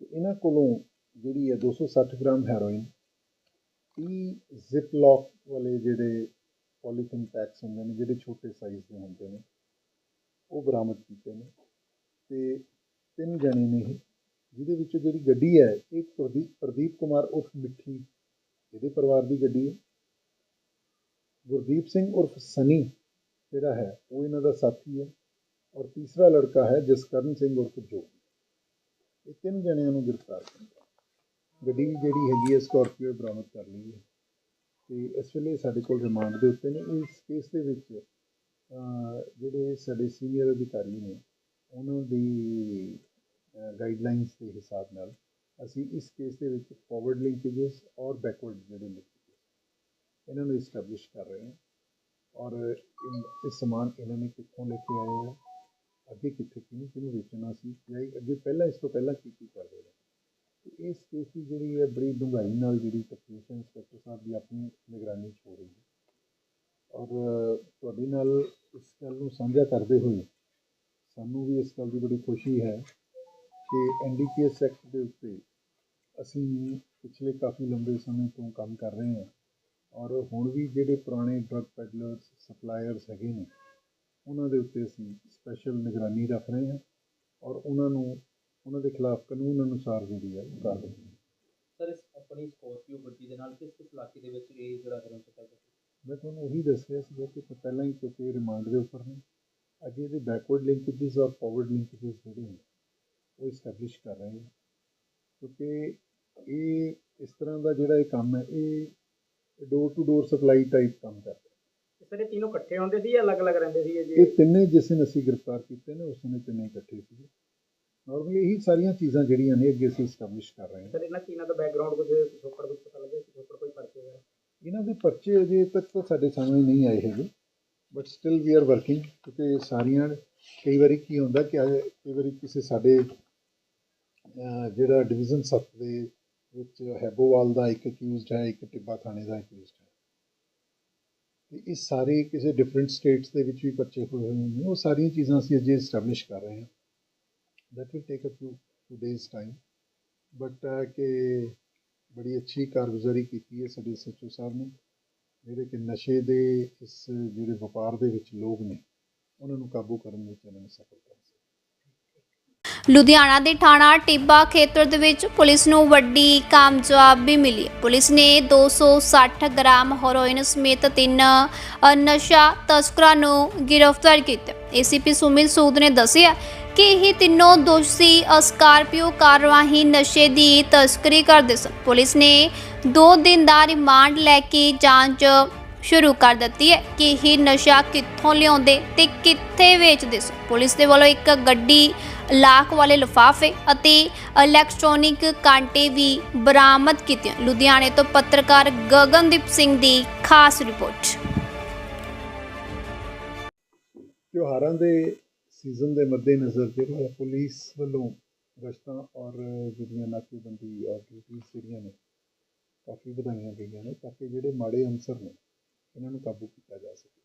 ਤੇ ਇਹਨਾਂ ਕੋਲੋਂ ਜਿਹੜੀ ਹੈ 260 ਗ੍ਰਾਮ ਹੈਰੋਇਨ 30 ਜ਼ਿਪ ਲੌਕ ਵਾਲੇ ਜਿਹੜੇ ਪੋਲੀਥਿਨ ਪੈਕਸ ਹੁੰਦੇ ਨੇ, ਜਿਹੜੇ ਛੋਟੇ ਸਾਈਜ਼ ਦੇ ਹੁੰਦੇ ਨੇ, ਉਹ ਬਰਾਮਦ ਕੀਤੇ ਨੇ। ਤੇ ਤਿੰਨ ਜਣੇ ਨੇ ਇਹ, ਜਿਹਦੇ ਵਿੱਚੋਂ ਜਿਹੜੀ ਗੱਡੀ ਹੈ ਇਹ ਪ੍ਰਦੀਪ ਪ੍ਰਦੀਪ ਕੁਮਾਰ ਉਰਫ ਮਿੱਠੀ, ਇਹਦੇ ਪਰਿਵਾਰ ਦੀ ਗੱਡੀ ਹੈ। ਗੁਰਦੀਪ ਸਿੰਘ ਉਰਫ ਸਨੀ ਜਿਹੜਾ ਹੈ, ਉਹ ਇਹਨਾਂ ਦਾ ਸਾਥੀ ਹੈ। ਔਰ ਤੀਸਰਾ ਲੜਕਾ ਹੈ ਜਸਕਰਨ ਸਿੰਘ ਔਰ ਜੋ ਇਹ ਤਿੰਨ ਜਣਿਆਂ ਨੂੰ ਗ੍ਰਿਫਤਾਰ ਕੀਤਾ ਗੱਡੀ ਵੀ ਜਿਹੜੀ ਹੈਗੀ ਹੈ ਸਕੋਰਪੀਓ ਬਰਾਮਦ ਕਰ ਲਈ ਹੈ। ਤੇ ਇਸ ਵੇਲੇ ਸਾਡੇ ਕੋਲ ਰਿਮਾਂਡ ਦੇ ਉੱਤੇ ਨੇ। ਇਸ ਕੇਸ ਦੇ ਵਿੱਚ ਜਿਹੜੇ ਸਾਡੇ ਸੀਨੀਅਰ ਅਧਿਕਾਰੀ ਨੇ, ਉਹਨਾਂ ਦੀ ਗਾਈਡਲਾਈਨਸ ਦੇ ਹਿਸਾਬ ਨਾਲ ਅਸੀਂ ਇਸ ਕੇਸ ਦੇ ਵਿੱਚ ਫਾਰਵਰਡ ਲਿੰਕੇजेस ਔਰ ਬੈਕਵਰਡ ਜਿਹੜੇ ਲਿੰਕੇजेस ਇਹਨਾਂ ਨੂੰ ਇਸਟੈਬਲਿਸ਼ ਕਰ ਰਹੇ ਹਾਂ। ਔਰ ਇਹ ਸਮਾਨ ਇਹਨਾਂ ਨੇ ਕਿੱਥੋਂ ਲੈ ਕੇ ਆਏ ਆ? ਅੱਗੇ ਕਿੱਥੇ ਕਿਹਨੂੰ ਕਿਹਨੂੰ ਵੇਚਣਾ ਸੀ, ਜਾਂ ਇਹ ਅੱਗੇ ਪਹਿਲਾਂ ਇਸ ਤੋਂ ਪਹਿਲਾਂ ਕੀ ਕੀ ਕਰਦੇ ਨੇ ਇਸ ਕੇਸ ਦੀ ਜਿਹੜੀ ਹੈ ਬੜੀ ਡੂੰਘਾਈ ਨਾਲ ਜਿਹੜੀ ਤਫਤੀਸ਼ ਇੰਸਪੈਕਟਰ ਸਾਹਿਬ ਦੀ ਆਪਣੀ ਨਿਗਰਾਨੀ 'ਚ ਹੋ ਰਹੀ ਹੈ। ਔਰ ਤੁਹਾਡੇ ਨਾਲ ਇਸ ਗੱਲ ਨੂੰ ਸਾਂਝਾ ਕਰਦੇ ਹੋਏ ਸਾਨੂੰ ਵੀ ਇਸ ਗੱਲ ਦੀ ਬੜੀ ਖੁਸ਼ੀ ਹੈ ਕਿ ਐਨਡੀਪੀਐਸ ਐਕਟ ਦੇ ਉੱਤੇ ਅਸੀਂ ਪਿਛਲੇ ਕਾਫੀ ਲੰਬੇ ਸਮੇਂ ਤੋਂ ਕੰਮ ਕਰ ਰਹੇ ਹਾਂ। ਔਰ ਹੁਣ ਵੀ ਜਿਹੜੇ ਪੁਰਾਣੇ ਡਰੱਗ ਪੈਡਲਰਸ ਸਪਲਾਇਰਸ ਹੈਗੇ ਨੇ ਉਹਨਾਂ ਦੇ ਉੱਤੇ ਅਸੀਂ ਸਪੈਸ਼ਲ ਨਿਗਰਾਨੀ ਰੱਖ ਰਹੇ ਹਾਂ ਔਰ ਉਹਨਾਂ ਨੂੰ ਉਹਨਾਂ ਦੇ ਖਿਲਾਫ ਕਾਨੂੰਨ ਅਨੁਸਾਰ ਜਿਹੜੀ ਹੈ ਕਾਰਵਾਈ ਸਰ ਇਸ ਆਪਣੀ ਸਕੋਰਪੀਓ ਗੱਡੀ ਦੇ ਨਾਲ ਕਿਸ ਕਿਸ ਇਲਾਕੇ ਦੇ ਵਿੱਚ ਇਹ ਜਿਹੜਾ ਕਰਨ ਚੱਕਰ ਮੈਂ ਤੁਹਾਨੂੰ ਉਹੀ ਦੱਸਿਆ ਸੀ ਕਿ ਪਹਿਲਾਂ ਹੀ ਕਿਉਂਕਿ ਰਿਮਾਂਡ ਦੇ ਉੱਪਰ ਨੇ। ਅਜੇ ਇਹਦੇ ਬੈਕਵਰਡ ਲਿੰਕੇजेस ਔਰ ਫਾਰਵਰਡ ਲਿੰਕੇजेस ਜਿਹੜੇ ਨੇ ਉਹ ਇਸਟੈਬਲਿਸ਼ ਕਰ ਰਹੇ ਹਾਂ। ਕਿਉਂਕਿ ਇਹ ਇਸ ਤਰ੍ਹਾਂ ਦਾ ਜਿਹੜਾ ਇਹ ਕੰਮ ਹੈ ਇਹ door to door supply type ਕੰਮ ਕਰਦਾ ਸਰ ਇਹ ਤਿੰਨੋਂ ਇਕੱਠੇ ਹੁੰਦੇ ਸੀ ਜਾਂ ਅਲੱਗ-ਅਲੱਗ ਰਹਿੰਦੇ ਸੀ ਜੀ? ਇਹ ਤਿੰਨੇ ਜਿਸ ਦਿਨ ਅਸੀਂ ਗ੍ਰਿਫਤਾਰ ਕੀਤੇ ਨੇ ਉਸ ਸਮੇਂ ਤਿੰਨੇ ਇਕੱਠੇ ਸੀ ਨਾਰਮਲੀ ਇਹੀ ਸਾਰੀਆਂ ਚੀਜ਼ਾਂ ਜਿਹੜੀਆਂ ਨੇ ਅੱਗੇ ਅਸੀਂ ਇਸਟੈਬਲਿਸ਼ ਕਰ ਰਹੇ ਹਾਂ। ਸਰ ਇਹਨਾਂ ਚੀਨਾਂ ਦਾ ਬੈਕਗ੍ਰਾਉਂਡ ਕੁਝ ਪਿਛੋਕੜ ਵਿੱਚ ਪਤਾ ਲੱਗਿਆ? ਪਿਛੋਕੜ ਕੋਈ ਪਰਚੇ ਵਗੈਰਾ? ਇਹਨਾਂ ਦੇ ਪਰਚੇ ਅਜੇ ਤੱਕ ਤਾਂ ਸਾਡੇ ਸਾਹਮਣੇ ਨਹੀਂ ਆਏ ਹੈਗੇ। But still we are working ਕਿਉਂਕਿ ਇਹ ਸਾਰੀਆਂ ਕਈ ਵਾਰੀ ਕੀ ਹੁੰਦਾ ਕਿ ਕਈ ਵਾਰੀ ਕਿਸੇ ਸਾਡੇ ਜਿਹੜਾ ਡਿਵੀਜ਼ਨ 7 ਦੇ ਵਿੱਚ ਹੈਬੋਵਾਲ ਦਾ ਇੱਕ ਅਕਿਊਜ਼ਡ ਹੈ ਇੱਕ ਟਿੱਬਾ ਥਾਣੇ ਦਾ ਅਕਿਊਜ਼ਡ ਤੇ ਇਹ ਸਾਰੇ ਕਿਸੇ ਡਿਫਰੈਂਟ ਸਟੇਟਸ ਦੇ ਵਿੱਚ ਵੀ ਪਰਚੇ ਹੋਏ ਹੋਏ ਨੇ। ਉਹ ਸਾਰੀਆਂ ਚੀਜ਼ਾਂ ਅਸੀਂ ਅਜੇ ਐਸਟੈਬਲਿਸ਼ ਕਰ ਰਹੇ ਹਾਂ। That will take a few few days time but ਕਿ ਬੜੀ ਅੱਛੀ ਕਾਰਗੁਜ਼ਾਰੀ ਕੀਤੀ ਹੈ ਸਾਡੇ ਸੱਚੋ ਸਾਹਿਬ ਨੇ। ਜਿਹੜੇ ਕਿ ਨਸ਼ੇ ਦੇ ਇਸ, ਜਿਹੜੇ ਵਪਾਰ ਦੇ ਵਿੱਚ ਲੋਕ ਨੇ, ਉਹਨਾਂ ਨੂੰ ਕਾਬੂ ਕਰਨ ਵਿੱਚ ਇਹਨਾਂ ਨੇ ਸਫਲਤਾ ਹਾਸਲ ਕੀਤੀ ਲੁਧਿਆਣਾ ਦੇ ਥਾਣਾ ਟਿੱਬਾ ਖੇਤਰ ਦੇ ਵਿੱਚ ਪੁਲਿਸ ਨੂੰ ਵੱਡੀ ਕਾਮਯਾਬੀ ਮਿਲੀ। ਪੁਲਿਸ ਨੇ 260 ਗ੍ਰਾਮ ਹੈਰੋਇਨ ਸਮੇਤ ਤਿੰਨ ਨਸ਼ਾ ਤਸਕਰਾਂ ਨੂੰ ਗ੍ਰਿਫਤਾਰ ਕੀਤਾ। ਏਸੀਪੀ ਸੁਮਿਤ ਸੂਦ ਨੇ ਦੱਸਿਆ ਕਿ ਇਹ ਤਿੰਨੋਂ ਦੋਸ਼ੀ ਅ, ਸਕਾਰਪੀਓ ਕਾਰ ਨਸ਼ੇ ਦੀ ਤਸਕਰੀ ਕਰਦੇ ਸਨ। ਪੁਲਿਸ ਨੇ 2 ਦਿਨ ਦਾ ਰਿਮਾਂਡ ਲੈ ਕੇ ਜਾਂਚ ਸ਼ੁਰੂ ਕਰ ਦਿੱਤੀ ਹੈ ਕਿ ਇਹ ਨਸ਼ਾ ਕਿੱਥੋਂ ਲਿਆਉਂਦੇ ਤੇ ਕਿੱਥੇ ਵੇਚਦੇ ਸਨ। ਪੁਲਿਸ ਦੇ ਵੱਲੋਂ ਇੱਕ ਗੱਡੀ ਲਾਖ ਵਾਲੇ ਲਿਫਾਫੇ ਅਤੇ ਇਲੈਕਟ੍ਰੋਨਿਕ ਕਾਂਟੇ ਵੀ ਬਰਾਮਦ ਕੀਤੀਆਂ। ਲੁਧਿਆਣੇ ਤੋਂ ਪੱਤਰਕਾਰ ਗਗਨਦੀਪ ਸਿੰਘ ਦੀ ਖਾਸ ਰਿਪੋਰਟ। ਤਿਉਹਾਰਾਂ ਦੇ ਸੀਜ਼ਨ ਦੇ ਮੱਦੇਨਜ਼ਰ ਜਿਹੜੀ ਹੈ, ਪੁਲਿਸ ਵੱਲੋਂ ਗਸ਼ਤਾਂ ਔਰ ਜਿਹੜੀਆਂ ਨਾਕੇਬੰਦੀ ਔਰ ਡਿਊਟੀਆਂ ਜਿਹੜੀਆਂ ਨੇ, ਕਾਫੀ ਵਧਾਈਆਂ ਗਈਆਂ ਨੇ, ਤਾਂ ਕਿ ਜਿਹੜੇ ਮਾੜੇ ਅਨਸਰ ਨੇ ਇਹਨਾਂ ਨੂੰ ਕਾਬੂ ਕੀਤਾ ਜਾ ਸਕੇ।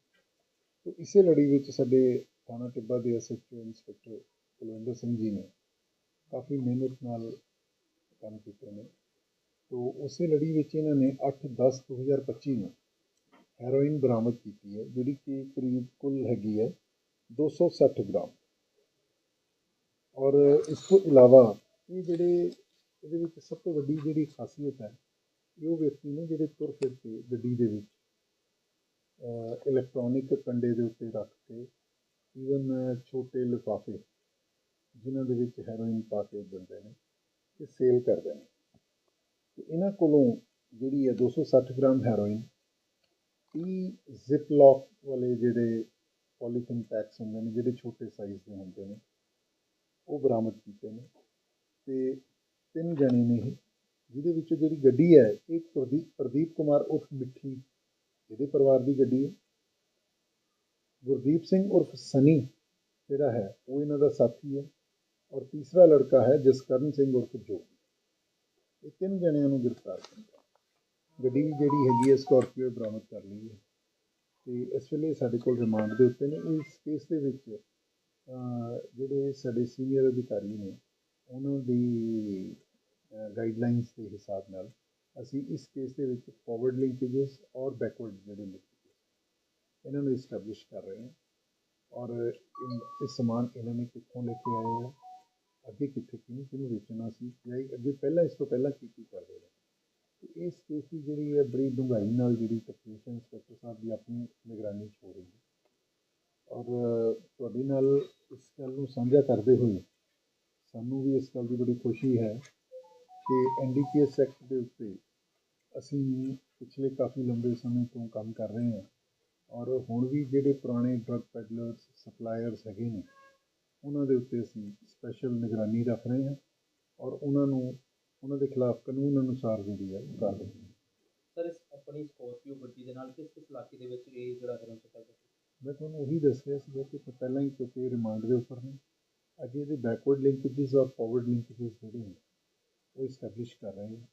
ਤੋ ਇਸੇ ਲੜੀ ਵਿੱਚ ਸਾਡੇ ਥਾਣਾ ਟਿੱਬਾ ਦੇ ਐਸਐਚਓ ਇੰਸਪੈਕਟਰ ਕੁਲਵਿੰਦਰ ਸਿੰਘ ਜੀ ਨੇ ਕਾਫੀ ਮਿਹਨਤ ਨਾਲ ਕੰਮ ਕੀਤੇ ਨੇ। ਤੋ ਉਸੇ ਲੜੀ ਵਿੱਚ ਇਹਨਾਂ ਨੇ 8/10/2025 ਨੂੰ ਹੈਰੋਇਨ ਬਰਾਮਦ ਕੀਤੀ ਹੈ, ਜਿਹੜੀ ਕਿ ਕਰੀਬ ਕੁੱਲ ਹੈਗੀ ਹੈ 260 ਗ੍ਰਾਮ। ਔਰ ਇਸ ਤੋਂ ਇਲਾਵਾ ਇਹ ਜਿਹੜੇ ਇਹਦੇ ਵਿੱਚ ਸਭ ਤੋਂ ਵੱਡੀ ਜਿਹੜੀ ਖਾਸੀਅਤ ਹੈ, ਇਹ ਉਹ ਵਿਅਕਤੀ ਨੇ ਜਿਹੜੇ ਤੁਰ ਫਿਰ ਕੇ ਗੱਡੀ ਦੇ ਵਿੱਚ ਇਲੈਕਟ੍ਰੋਨਿਕ ਕੰਡੇ ਦੇ ਉੱਤੇ ਰੱਖ ਕੇ ਈਵਨ ਛੋਟੇ ਲਿਫਾਫੇ, ਜਿਨ੍ਹਾਂ ਦੇ ਵਿੱਚ ਹੈਰੋਇਨ ਪਾ ਕੇ ਦਿੰਦੇ ਨੇ ਅਤੇ ਸੇਲ ਕਰਦੇ ਨੇ। ਤੇ ਇਹਨਾਂ ਕੋਲੋਂ ਜਿਹੜੀ ਹੈ 260 ਗ੍ਰਾਮ ਹੈਰੋਇਨ 30 ਜ਼ਿਪ ਲੌਕ ਵਾਲੇ ਜਿਹੜੇ ਪੋਲੀਥੀਨ ਪੈਕਸ ਹੁੰਦੇ ਨੇ, ਜਿਹੜੇ ਛੋਟੇ ਸਾਈਜ਼ ਦੇ ਹੁੰਦੇ ਨੇ, ਉਹ ਬਰਾਮਦ ਕੀਤੇ ਨੇ। ਅਤੇ ਤਿੰਨ ਜਣੇ ਨੇ ਇਹ, ਜਿਹਦੇ ਵਿੱਚੋਂ ਜਿਹੜੀ ਗੱਡੀ ਹੈ ਇਹ ਪ੍ਰਦੀਪ ਪ੍ਰਦੀਪ ਕੁਮਾਰ ਉਰਫ ਮਿੱਠੀ ਇਹਦੇ ਪਰਿਵਾਰ ਦੀ ਗੱਡੀ ਹੈ। ਗੁਰਦੀਪ ਸਿੰਘ ਉਰਫ ਸਨੀ ਜਿਹੜਾ ਹੈ, ਉਹ ਇਹਨਾਂ ਦਾ ਸਾਥੀ ਹੈ ਔਰ ਤੀਸਰਾ ਲੜਕਾ ਹੈ ਜਸਕਰਨ ਸਿੰਘ ਉਰਫ ਜੋਗੀ। ਇਹ ਤਿੰਨ ਜਣਿਆਂ ਨੂੰ ਗ੍ਰਿਫਤਾਰ ਕੀਤਾ। ਗੱਡੀ ਜਿਹੜੀ ਹੈਗੀ ਹੈ, ਸਕਾਰਪੀਓ ਬਰਾਮਦ ਕਰ ਲਈ ਹੈ। ਤੇ ਇਸ ਵੇਲੇ ਸਾਡੇ ਕੋਲ ਰਿਮਾਂਡ ਦੇ ਉੱਤੇ ਨੇ। ਇਸ ਕੇਸ ਦੇ ਵਿੱਚ ਜਿਹੜੇ ਸਾਡੇ ਸੀਨੀਅਰ ਅਧਿਕਾਰੀ ਨੇ, ਉਹਨਾਂ ਦੀ ਗਾਈਡਲਾਈਨਸ ਦੇ ਹਿਸਾਬ ਨਾਲ ਅਸੀਂ ਇਸ ਕੇਸ ਦੇ ਵਿੱਚ ਫਾਰਵਰਡ ਲਿੰਕੇजेस ਔਰ ਬੈਕਵਰਡ ਜਿਹੜੇ ਲਿੰਕੇजेस ਇਹਨਾਂ ਨੂੰ ਇਸਟੈਬਲਿਸ਼ ਕਰ ਰਹੇ ਹਾਂ ਔਰ ਇਹ ਸਮਾਨ ਇਹਨਾਂ ਨੇ ਕਿੱਥੋਂ ਲੈ ਕੇ ਆਏ ਆ, ਅੱਗੇ ਕਿੱਥੇ ਕਿਹਨੂੰ ਕਿਹਨੂੰ ਵੇਚਣਾ ਸੀ, ਜਾਂ ਅੱਗੇ ਪਹਿਲਾਂ ਇਸ ਤੋਂ ਪਹਿਲਾਂ ਕੀ ਕੀ ਕਰਦੇ ਰਹੇ। ਇਸ ਕੇਸ ਦੀ ਜਿਹੜੀ ਹੈ ਬੜੀ ਡੂੰਘਾਈ ਨਾਲ ਜਿਹੜੀ ਤਫਤੀਸ਼ ਇੰਸਪੈਕਟਰ ਸਾਹਿਬ ਦੀ ਆਪਣੀ ਨਿਗਰਾਨੀ 'ਚ ਹੋ ਰਹੀ ਹੈ। ਔਰ ਤੁਹਾਡੇ ਨਾਲ ਇਸ ਗੱਲ ਨੂੰ ਸਾਂਝਾ ਕਰਦੇ ਹੋਏ ਸਾਨੂੰ ਵੀ ਇਸ ਗੱਲ ਦੀ ਬੜੀ ਖੁਸ਼ੀ ਹੈ ਕਿ ਐਨਡੀਪੀਐਸ ਸੈਕਟਰ ਦੇ ਉੱਤੇ ਅਸੀਂ ਪਿਛਲੇ ਕਾਫੀ ਲੰਬੇ ਸਮੇਂ ਤੋਂ ਕੰਮ ਕਰ ਰਹੇ ਹਾਂ ਔਰ ਹੁਣ ਵੀ ਜਿਹੜੇ ਪੁਰਾਣੇ ਡਰੱਗ ਪੈਡਲਰਸ ਸਪਲਾਇਰਸ ਹੈਗੇ ਨੇ ਉਹਨਾਂ ਦੇ ਉੱਤੇ ਅਸੀਂ ਸਪੈਸ਼ਲ ਨਿਗਰਾਨੀ ਰੱਖ ਰਹੇ ਹਾਂ ਔਰ ਉਹਨਾਂ ਨੂੰ ਉਹਨਾਂ ਦੇ ਖਿਲਾਫ ਕਾਨੂੰਨ ਅਨੁਸਾਰ ਜਿਹੜੀ ਹੈ ਕਾਰਵਾਈ ਸਰ ਇਸ ਆਪਣੀ ਸਕੋਰਪੀਓ ਗੱਡੀ ਦੇ ਨਾਲ ਕਿਸ ਕਿਸ ਇਲਾਕੇ ਦੇ ਵਿੱਚ ਇਹ ਜਿਹੜਾ ਗ੍ਰਾਮ ਚੱਕਾ ਮੈਂ ਤੁਹਾਨੂੰ ਉਹੀ ਦੱਸਿਆ ਰਿਹਾ ਸੀ ਕਿ ਪਹਿਲਾਂ ਹੀ ਕਿਉਂਕਿ ਰਿਮਾਂਡ ਦੇ ਉੱਪਰ ਨੇ ਅੱਗੇ ਇਹਦੇ ਬੈਕਵਰਡ ਲਿੰਕੇजेस ਔਰ ਫਾਰਵਰਡ ਲਿੰਕੇजेस ਜਿਹੜੇ ਨੇ ਉਹ ਐਸਟੈਬਲਿਸ਼ ਕਰ ਰਹੇ ਹਾਂ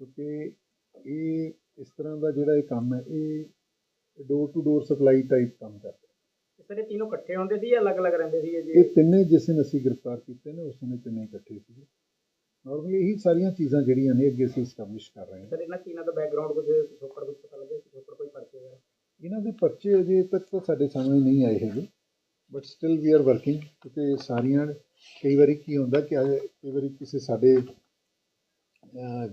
ਕਿਉਂਕਿ ਇਹ ਇਸ ਤਰ੍ਹਾਂ ਦਾ ਜਿਹੜਾ ਇਹ ਕੰਮ ਹੈ ਇਹ door to door supply type ਕੰਮ ਕਰਦਾ ਸਰ ਤਿੰਨੋਂ ਇਕੱਠੇ ਹੁੰਦੇ ਸੀ ਜਾਂ ਅਲੱਗ-ਅਲੱਗ ਰਹਿੰਦੇ ਸੀ ਜੀ? ਇਹ ਤਿੰਨੇ ਜਿਸ ਦਿਨ ਅਸੀਂ ਗ੍ਰਿਫਤਾਰ ਕੀਤੇ ਨੇ ਉਸ ਸਮੇਂ ਤਿੰਨੇ ਇਕੱਠੇ ਸੀਗੇ। ਨਾਰਮਲੀ ਇਹੀ ਸਾਰੀਆਂ ਚੀਜ਼ਾਂ ਜਿਹੜੀਆਂ ਨੇ ਅੱਗੇ ਅਸੀਂ ਐਸਟੈਬਲਿਸ਼ ਕਰ ਰਹੇ ਹਾਂ। ਸਰ ਇਹਨਾਂ ਚੀਜ਼ਾਂ ਦਾ ਬੈਕਗ੍ਰਾਉਂਡ ਕੁਝ ਪਿਛੋਕੜ ਵਿੱਚ ਪਤਾ ਲੱਗਿਆ? ਪਿਛੋਕੜ ਕੋਈ ਪਰਚੇ ਵਗੈਰਾ? ਇਹਨਾਂ ਦੇ ਪਰਚੇ ਅਜੇ ਤੱਕ ਤਾਂ ਸਾਡੇ ਸਾਹਮਣੇ ਨਹੀਂ ਆਏ ਹੈਗੇ but still we are working ਕਿਉਂਕਿ ਸਾਰੀਆਂ ਕਈ ਵਾਰੀ ਕੀ ਹੁੰਦਾ ਕਿ ਕਈ ਵਾਰੀ ਕਿਸੇ ਸਾਡੇ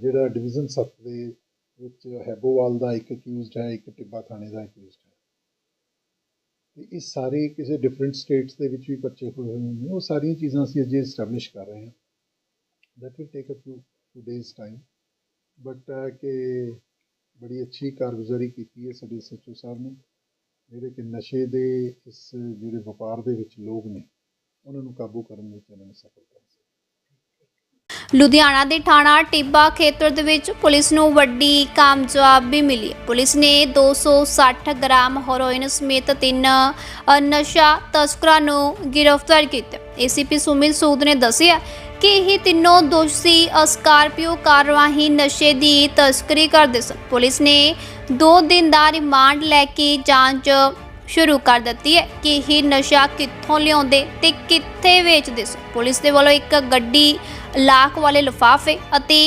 ਜਿਹੜਾ ਡਿਵੀਜ਼ਨ 7 ਦੇ ਵਿੱਚ ਹੈਬੋਵਾਲ ਦਾ ਇੱਕ ਅਕਿਊਜ਼ਡ ਹੈ, ਇੱਕ ਟਿੱਬਾ ਥਾਣੇ ਦਾ ਅਕਿਊਜ਼ਡ ਹੈ। ਤੇ ਇਹ ਸਾਰੇ ਕਿਸੇ ਡਿਫਰੈਂਟ ਸਟੇਟਸ ਦੇ ਵਿੱਚ ਵੀ ਪਰਚੇ ਹੋਏ ਹੋਏ ਨੇ। ਉਹ ਸਾਰੀਆਂ ਚੀਜ਼ਾਂ ਅਸੀਂ ਅਜੇ ਐਸਟੈਬਲਿਸ਼ ਕਰ ਰਹੇ ਹਾਂ। That will take a few few days time but ਕਿ ਬੜੀ ਅੱਛੀ ਕਾਰਗੁਜ਼ਾਰੀ ਕੀਤੀ ਹੈ ਸਾਡੇ ਸੱਚੋ ਸਾਹਿਬ ਨੇ। ਜਿਹੜੇ ਕਿ ਨਸ਼ੇ ਦੇ ਇਸ, ਜਿਹੜੇ ਵਪਾਰ ਦੇ ਵਿੱਚ ਲੋਕ ਨੇ, ਉਹਨਾਂ ਨੂੰ ਕਾਬੂ ਕਰਨ ਵਿੱਚ ਇਹਨਾਂ ਨੇ ਸਫਲਤਾ ਹਾਸਲ ਕੀਤੀ ਲੁਧਿਆਣਾ ਦੇ ਥਾਣਾ ਟਿੱਬਾ ਖੇਤਰ ਦੇ ਵਿੱਚ ਪੁਲਿਸ ਨੂੰ ਵੱਡੀ ਕਾਮਯਾਬੀ ਮਿਲੀ। ਪੁਲਿਸ ਨੇ 260 ਗ੍ਰਾਮ ਹੈਰੋਇਨ ਸਮੇਤ ਤਿੰਨ ਨਸ਼ਾ ਤਸਕਰਾਂ ਨੂੰ ਗ੍ਰਿਫਤਾਰ ਕੀਤਾ। ਏਸੀਪੀ ਸੁਮਿਤ ਸੂਦ ਨੇ ਦੱਸਿਆ ਕਿ ਇਹ ਤਿੰਨੋਂ ਦੋਸ਼ੀ ਅ, ਸਕਾਰਪੀਓ ਕਾਰ ਨਸ਼ੇ ਦੀ ਤਸਕਰੀ ਕਰਦੇ ਸਨ। ਪੁਲਿਸ ਨੇ 2 ਦਿਨ ਦਾ ਰਿਮਾਂਡ ਲੈ ਕੇ ਜਾਂਚ ਸ਼ੁਰੂ ਕਰ ਦਿੱਤੀ ਹੈ ਕਿ ਇਹ ਨਸ਼ਾ ਕਿੱਥੋਂ ਲਿਆਉਂਦੇ ਤੇ ਕਿੱਥੇ ਵੇਚਦੇ ਸਨ। ਪੁਲਿਸ ਦੇ ਵੱਲੋਂ ਇੱਕ ਗੱਡੀ ਲਾਖ ਵਾਲੇ ਲਿਫਾਫੇ ਅਤੇ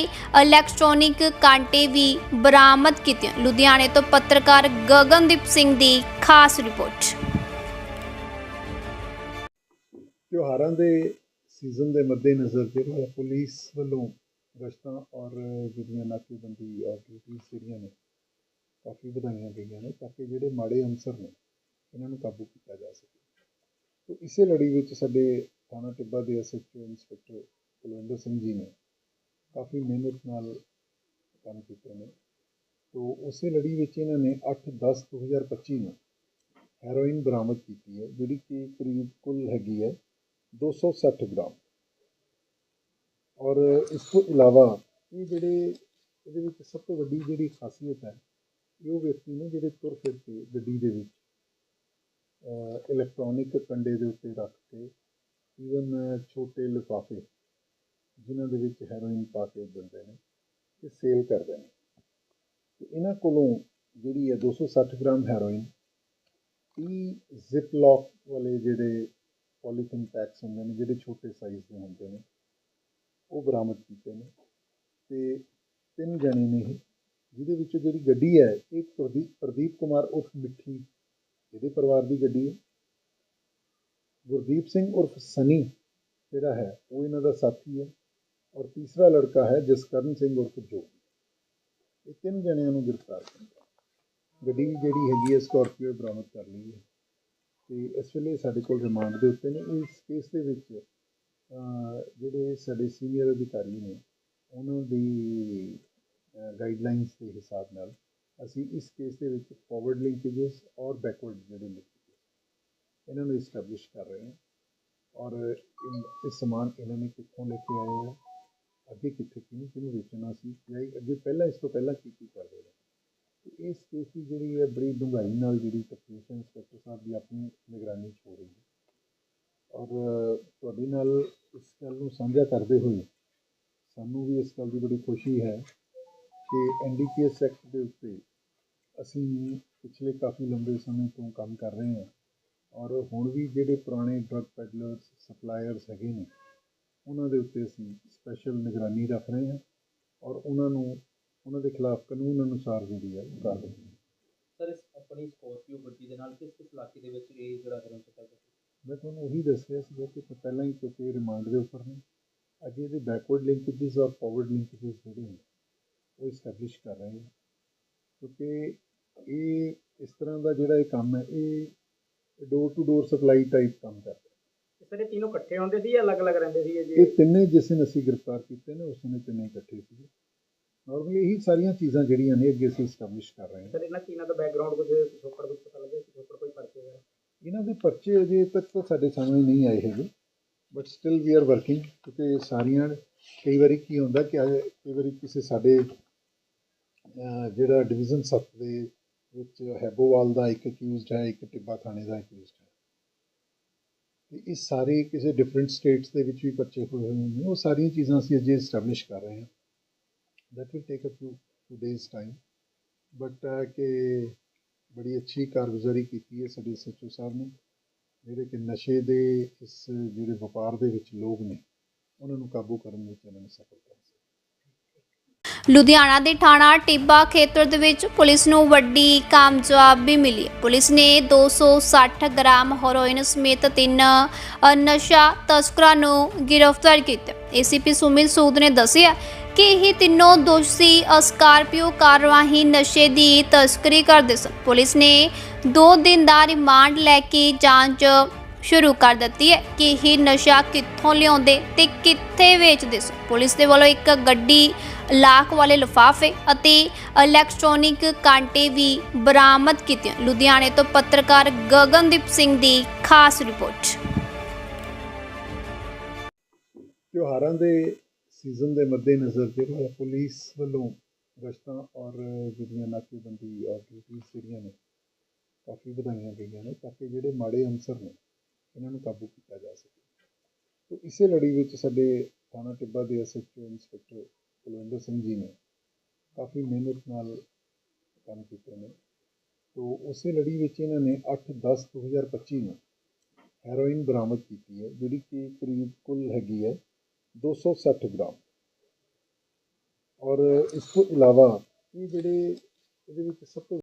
ਇਲੈਕਟ੍ਰੋਨਿਕ ਕਾਂਟੇ ਵੀ ਬਰਾਮਦ ਕੀਤੇ ਲੁਧਿਆਣੇ ਤੋਂ ਪੱਤਰਕਾਰ ਗਗਨਦੀਪ ਸਿੰਘ ਦੀ ਖਾਸ ਰਿਪੋਰਟ। ਤਿਉਹਾਰਾਂ ਦੇ ਸੀਜ਼ਨ ਦੇ ਮੱਦੇਨਜ਼ਰ ਜਿਹੜਾ ਪੁਲਿਸ ਵੱਲੋਂ ਗਸ਼ਤਾਂ ਔਰ ਜਿਹੜੀਆਂ ਨਾਕੇਬੰਦੀ ਔਰ ਡਿਊਟੀਆਂ ਜਿਹੜੀਆਂ ਨੇ, ਕਾਫੀ ਵਧਾਈਆਂ ਗਈਆਂ ਨੇ, ਤਾਂ ਕਿ ਜਿਹੜੇ ਮਾੜੇ ਅਨਸਰ ਨੇ ਇਹਨਾਂ ਨੂੰ ਕਾਬੂ ਕੀਤਾ ਜਾ ਸਕੇ। ਤੋ ਇਸੇ ਲੜੀ ਵਿੱਚ ਸਾਡੇ ਥਾਣਾ ਟਿੱਬਾ ਦੇ ਐਸਐਚਓ ਇੰਸਪੈਕਟਰ ਕੁਲਵਿੰਦਰ ਸਿੰਘ ਜੀ ਨੇ ਕਾਫੀ ਮਿਹਨਤ ਨਾਲ ਕੰਮ ਕੀਤੇ ਨੇ। ਤੋ ਉਸੇ ਲੜੀ ਵਿੱਚ ਇਹਨਾਂ ਨੇ 8 10 2025 ਨੂੰ ਹੈਰੋਇਨ ਬਰਾਮਦ ਕੀਤੀ ਹੈ, ਜਿਹੜੀ ਕਿ ਕਰੀਬ ਕੁੱਲ ਹੈਗੀ ਹੈ 260 ਗ੍ਰਾਮ। ਔਰ ਇਸ ਤੋਂ ਇਲਾਵਾ ਇਹ ਜਿਹੜੇ ਇਹਦੇ ਵਿੱਚ ਸਭ ਤੋਂ ਵੱਡੀ ਜਿਹੜੀ ਖਾਸੀਅਤ ਹੈ, ਇਹ ਉਹ ਵਿਅਕਤੀ ਨੇ ਜਿਹੜੇ ਤੁਰ ਫਿਰ ਕੇ ਗੱਡੀ ਦੇ ਵਿੱਚ ਇਲੈਕਟ੍ਰੋਨਿਕ ਕੰਡੇ ਦੇ ਉੱਤੇ ਰੱਖ ਕੇ ਈਵਨ ਛੋਟੇ ਲਿਫਾਫੇ, ਜਿਨ੍ਹਾਂ ਦੇ ਵਿੱਚ ਹੈਰੋਇਨ ਪਾ ਕੇ ਦਿੰਦੇ ਨੇ ਅਤੇ ਸੇਲ ਕਰਦੇ ਨੇ। ਤੇ ਇਹਨਾਂ ਕੋਲੋਂ ਜਿਹੜੀ ਹੈ 260 ਗ੍ਰਾਮ ਹੈਰੋਇਨ ਤੀਹ ਜ਼ਿਪ ਲੌਕ ਵਾਲੇ ਜਿਹੜੇ ਪੋਲੀਥੀਨ ਪੈਕਸ ਹੁੰਦੇ ਨੇ, ਜਿਹੜੇ ਛੋਟੇ ਸਾਈਜ਼ ਦੇ ਹੁੰਦੇ ਨੇ, ਉਹ ਬਰਾਮਦ ਕੀਤੇ ਨੇ। ਅਤੇ ਤਿੰਨ ਜਣੇ ਨੇ ਇਹ, ਜਿਹਦੇ ਵਿੱਚੋਂ ਜਿਹੜੀ ਗੱਡੀ ਹੈ ਇਹ ਪ੍ਰਦੀਪ ਪ੍ਰਦੀਪ ਕੁਮਾਰ ਉਰਫ ਮਿੱਠੀ ਇਹਦੇ ਪਰਿਵਾਰ ਦੀ ਗੱਡੀ ਹੈ। ਗੁਰਦੀਪ ਸਿੰਘ ਉਰਫ ਸਨੀ ਜਿਹੜਾ ਹੈ, ਉਹ ਇਹਨਾਂ ਦਾ ਸਾਥੀ ਹੈ ਔਰ ਤੀਸਰਾ ਲੜਕਾ ਹੈ ਜਸਕਰਨ ਸਿੰਘ ਉਰਫ ਜੋਗੀ। ਇਹ ਤਿੰਨ ਜਣਿਆਂ ਨੂੰ ਗ੍ਰਿਫਤਾਰ ਕੀਤਾ। ਗੱਡੀ ਜਿਹੜੀ ਹੈਗੀ ਹੈ ਸਕਾਰਪੀਓ ਬਰਾਮਦ ਕਰ ਲਈ ਹੈ। ਤੇ ਇਸ ਵੇਲੇ ਸਾਡੇ ਕੋਲ ਰਿਮਾਂਡ ਦੇ ਉੱਤੇ ਨੇ। ਇਸ ਕੇਸ ਦੇ ਵਿੱਚ ਜਿਹੜੇ ਸਾਡੇ ਸੀਨੀਅਰ ਅਧਿਕਾਰੀ ਨੇ, ਉਹਨਾਂ ਦੀ ਗਾਈਡਲਾਈਨਸ ਦੇ ਹਿਸਾਬ ਨਾਲ ਅਸੀਂ ਇਸ ਕੇਸ ਦੇ ਵਿੱਚ ਫਾਰਵਰਡ ਲਿੰਕੇजेस ਔਰ ਬੈਕਵਰਡ ਜਿਹੜੇ ਲਿੰਕੇजेस ਇਹਨਾਂ ਨੂੰ ਇਸਟੈਬਲਿਸ਼ ਕਰ ਰਹੇ ਹਾਂ ਔਰ ਇਹ ਸਮਾਨ ਇਹਨਾਂ ਨੇ ਕਿੱਥੋਂ ਲੈ ਕੇ ਆਏ ਆ, ਅੱਗੇ ਕਿੱਥੇ ਕਿਹਨੂੰ ਕਿਹਨੂੰ ਵੇਚਣਾ ਸੀ, ਜਾਂ ਅੱਗੇ ਪਹਿਲਾਂ, ਇਸ ਤੋਂ ਪਹਿਲਾਂ ਕੀ ਕੀ ਕਰਦੇ ਰਹੇ। ਇਸ ਕੇਸ ਦੀ ਜਿਹੜੀ ਹੈ ਬੜੀ ਡੂੰਘਾਈ ਨਾਲ ਜਿਹੜੀ ਤਫਤੀਸ਼ ਇੰਸਪੈਕਟਰ ਸਾਹਿਬ ਦੀ ਆਪਣੀ ਨਿਗਰਾਨੀ 'ਚ ਹੋ ਰਹੀ ਹੈ। ਔਰ ਤੁਹਾਡੇ ਨਾਲ ਇਸ ਗੱਲ ਨੂੰ ਸਾਂਝਾ ਕਰਦੇ ਹੋਏ ਸਾਨੂੰ ਵੀ ਇਸ ਗੱਲ ਦੀ ਬੜੀ ਖੁਸ਼ੀ ਹੈ ਕਿ ਐਨਡੀਪੀਐਸ ਐਕਟ ਦੇ ਉੱਤੇ ਅਸੀਂ ਪਿਛਲੇ ਕਾਫੀ ਲੰਬੇ ਸਮੇਂ ਤੋਂ ਕੰਮ ਕਰ ਰਹੇ ਹਾਂ ਔਰ ਹੁਣ ਵੀ ਜਿਹੜੇ ਪੁਰਾਣੇ ਡਰੱਗ ਪੈਡਲਰਸ ਸਪਲਾਇਰਸ ਹੈਗੇ ਨੇ ਉਹਨਾਂ ਦੇ ਉੱਤੇ ਅਸੀਂ ਸਪੈਸ਼ਲ ਨਿਗਰਾਨੀ ਰੱਖ ਰਹੇ ਹਾਂ ਔਰ ਉਹਨਾਂ ਨੂੰ ਉਹਨਾਂ ਦੇ ਖਿਲਾਫ ਕਾਨੂੰਨ ਅਨੁਸਾਰ ਜਿਹੜੀ ਹੈ ਹਾਂ। ਸਰ ਇਸ ਆਪਣੀ ਸਕੋਰਪੀਓ ਗੱਡੀ ਦੇ ਨਾਲ ਕਿਸ ਕਿਸ ਇਲਾਕੇ ਦੇ ਵਿੱਚ ਇਹ ਜਿਹੜਾ ਕਦਮ ਚੁੱਕਿਆ ਗਿਆ ਮੈਂ ਤੁਹਾਨੂੰ ਉਹੀ ਦੱਸਿਆ ਸੀ ਕਿ ਪਹਿਲਾਂ ਹੀ ਕਿਉਂਕਿ ਰਿਮਾਂਡ ਦੇ ਉੱਪਰ ਨੇ ਅੱਜ ਇਹਦੇ ਬੈਕਵਰਡ ਲਿੰਕੇजेस ਔਰ ਫਾਰਵਰਡ ਲਿੰਕੇजेस ਜਿਹੜੇ ਨੇ ਉਹ ਐਸਟੈਬਲਿਸ਼ ਕਰ ਰਹੇ ਹਾਂ। ਕਿਉਂਕਿ ਇਹ ਇਸ ਤਰ੍ਹਾਂ ਦਾ ਜਿਹੜਾ ਇਹ ਕੰਮ ਹੈ ਇਹ door to door supply type ਕੰਮ ਕਰਦਾ ਸਰ ਇਹ ਤਿੰਨੋਂ ਇਕੱਠੇ ਹੁੰਦੇ ਸੀ ਜਾਂ ਅਲੱਗ-ਅਲੱਗ ਰਹਿੰਦੇ ਸੀ ਇਹ ਜੀ? ਤਿੰਨੇ ਜਿਸ ਦਿਨ ਅਸੀਂ ਗ੍ਰਿਫਤਾਰ ਕੀਤੇ ਨੇ ਉਸ ਨੇ ਤਿੰਨੇ ਇਕੱਠੇ ਸੀਗੇ। ਨਾਰਮਲੀ ਇਹੀ ਸਾਰੀਆਂ ਚੀਜ਼ਾਂ ਜਿਹੜੀਆਂ ਨੇ ਅੱਗੇ ਅਸੀਂ ਸਟੈਬਲਿਸ਼ ਕਰ ਰਹੇ ਹਾਂ। ਸਰ ਇਹਨਾਂ ਤਿੰਨਾਂ ਦਾ ਬੈਕਗ੍ਰਾਉਂਡ ਕੁਝ ਪਿਛੋਕੜ ਵਿੱਚ ਪਤਾ ਲੱਗਿਆ ਪਿਛੋਕੜ ਕੋਈ ਪਰਚੇ ਵਗੈਰਾ? ਇਹਨਾਂ ਦੇ ਪਰਚੇ ਅਜੇ ਤੱਕ ਤਾਂ ਸਾਡੇ ਸਾਹਮਣੇ ਨਹੀਂ ਆਏ ਹੈਗੇ but still we are working ਕਿਉਂਕਿ ਸਾਰੀਆਂ ਕਈ ਵਾਰੀ ਕੀ ਹੁੰਦਾ ਕਿ ਕਈ ਵਾਰੀ ਕਿਸੇ ਸਾਡੇ ਜਿਹੜਾ ਡਿਵੀਜ਼ਨ 7 ਦੇ ਵਿੱਚ ਹੈਬੋਵਾਲ ਦਾ ਇੱਕ ਅਕਿਊਜ਼ਡ ਹੈ, ਇੱਕ ਟਿੱਬਾ ਥਾਣੇ ਦਾ ਅਕਿਊਜ਼ਡ ਹੈ। ਤੇ ਇਹ ਸਾਰੇ ਕਿਸੇ ਡਿਫਰੈਂਟ ਸਟੇਟਸ ਦੇ ਵਿੱਚ ਵੀ ਪਰਚੇ ਹੋਏ ਹੋਏ ਨੇ। ਉਹ ਸਾਰੀਆਂ ਚੀਜ਼ਾਂ ਅਸੀਂ ਅਜੇ ਸਟੈਬਲਿਸ਼ ਕਰ ਰਹੇ ਹਾਂ। That will take a few few days time but ਕਿ ਬੜੀ ਅੱਛੀ ਕਾਰਗੁਜ਼ਾਰੀ ਕੀਤੀ ਹੈ ਸਾਡੇ ਸੱਚੋ ਸਾਹਿਬ ਨੇ। ਜਿਹੜੇ ਕਿ ਨਸ਼ੇ ਦੇ ਇਸ ਜਿਹੜੇ ਵਪਾਰ ਦੇ ਵਿੱਚ ਲੋਕ ਨੇ, ਉਹਨਾਂ ਨੂੰ ਕਾਬੂ ਕਰਨ ਵਿੱਚ ਇਹਨਾਂ ਨੇ ਸਫਲਤਾ ਹਾਸਲ ਕੀਤੀ। ਲੁਧਿਆਣਾ ਦੇ ਥਾਣਾ ਟਿੱਬਾ ਖੇਤਰ ਦੇ ਵਿੱਚ ਪੁਲਿਸ ਨੂੰ ਵੱਡੀ ਕਾਮਯਾਬੀ ਮਿਲੀ। ਪੁਲਿਸ ਨੇ 260 ਗ੍ਰਾਮ ਹੈਰੋਇਨ ਸਮੇਤ ਤਿੰਨ ਨਸ਼ਾ ਤਸਕਰਾਂ ਨੂੰ ਗ੍ਰਿਫਤਾਰ ਕੀਤਾ। ਏਸੀਪੀ ਸੁਮਿਤ ਸੂਦ ਨੇ ਦੱਸਿਆ ਕਿ ਇਹ ਤਿੰਨੋਂ ਦੋਸ਼ੀ ਅ, ਸਕਾਰਪੀਓ ਕਾਰ ਰਾਹੀਂ ਨਸ਼ੇ ਦੀ ਤਸਕਰੀ ਕਰਦੇ ਸਨ। ਪੁਲਿਸ ਨੇ 2 ਦਿਨ ਦਾ ਰਿਮਾਂਡ ਲੈ ਕੇ ਜਾਂਚ ਸ਼ੁਰੂ ਕਰ ਦਿੱਤੀ ਹੈ ਕਿ ਇਹ ਨਸ਼ਾ ਕਿੱਥੋਂ ਲਿਆਉਂਦੇ ਤੇ ਕਿੱਥੇ ਵੇਚਦੇ ਸਨ। ਪੁਲਿਸ ਦੇ ਵੱਲੋਂ ਇੱਕ ਗੱਡੀ ਲਾਖ ਵਾਲੇ ਲਿਫਾਫੇ ਅਤੇ ਇਲੈਕਟ੍ਰੋਨਿਕ ਕਾਂਟੇ ਵੀ ਬਰਾਮਦ ਕੀਤੇ ਲੁਧਿਆਣੇ ਤੋਂ ਪੱਤਰਕਾਰ ਗਗਨਦੀਪ ਸਿੰਘ ਦੀ ਖਾਸ ਰਿਪੋਰਟ। ਤਿਉਹਾਰਾਂ ਦੇ ਸੀਜ਼ਨ ਦੇ ਮੱਦੇਨਜ਼ਰ ਜਿਹੜੀ ਹੈ ਪੁਲਿਸ ਵੱਲੋਂ ਗਸ਼ਤਾਂ ਔਰ ਜਿਹੜੀਆਂ ਨਾਕੇਬੰਦੀ ਔਰ ਡਿਊਟੀਆਂ ਜਿਹੜੀਆਂ ਨੇ, ਕਾਫੀ ਵਧਾਈਆਂ ਗਈਆਂ ਨੇ, ਤਾਂ ਕਿ ਜਿਹੜੇ ਮਾੜੇ ਅਨਸਰ ਨੇ ਇਹਨਾਂ ਨੂੰ ਕਾਬੂ ਕੀਤਾ ਜਾ ਸਕੇ। ਤੇ ਇਸੇ ਲੜੀ ਵਿੱਚ ਸਾਡੇ ਥਾਣਾ ਟਿੱਬਾ ਦੇ ਐਸਐਚਓ ਇੰਸਪੈਕਟਰ ਕੁਲਵਿੰਦਰ ਸਿੰਘ ਜੀ ਨੇ ਕਾਫੀ ਮਿਹਨਤ ਨਾਲ ਕੰਮ ਕੀਤੇ ਨੇ। ਤੋ ਉਸੇ ਲੜੀ ਵਿੱਚ ਇਹਨਾਂ ਨੇ 8 10 2025 ਨੂੰ ਹੈਰੋਇਨ ਬਰਾਮਦ ਕੀਤੀ ਹੈ, ਜਿਹੜੀ ਕਿ ਕਰੀਬ ਕੁੱਲ ਹੈਗੀ ਹੈ 260 ਗ੍ਰਾਮ। ਔਰ ਇਸ ਤੋਂ ਇਲਾਵਾ ਇਹ ਜਿਹੜੇ ਇਹਦੇ ਵਿੱਚ ਸਭ ਤੋਂ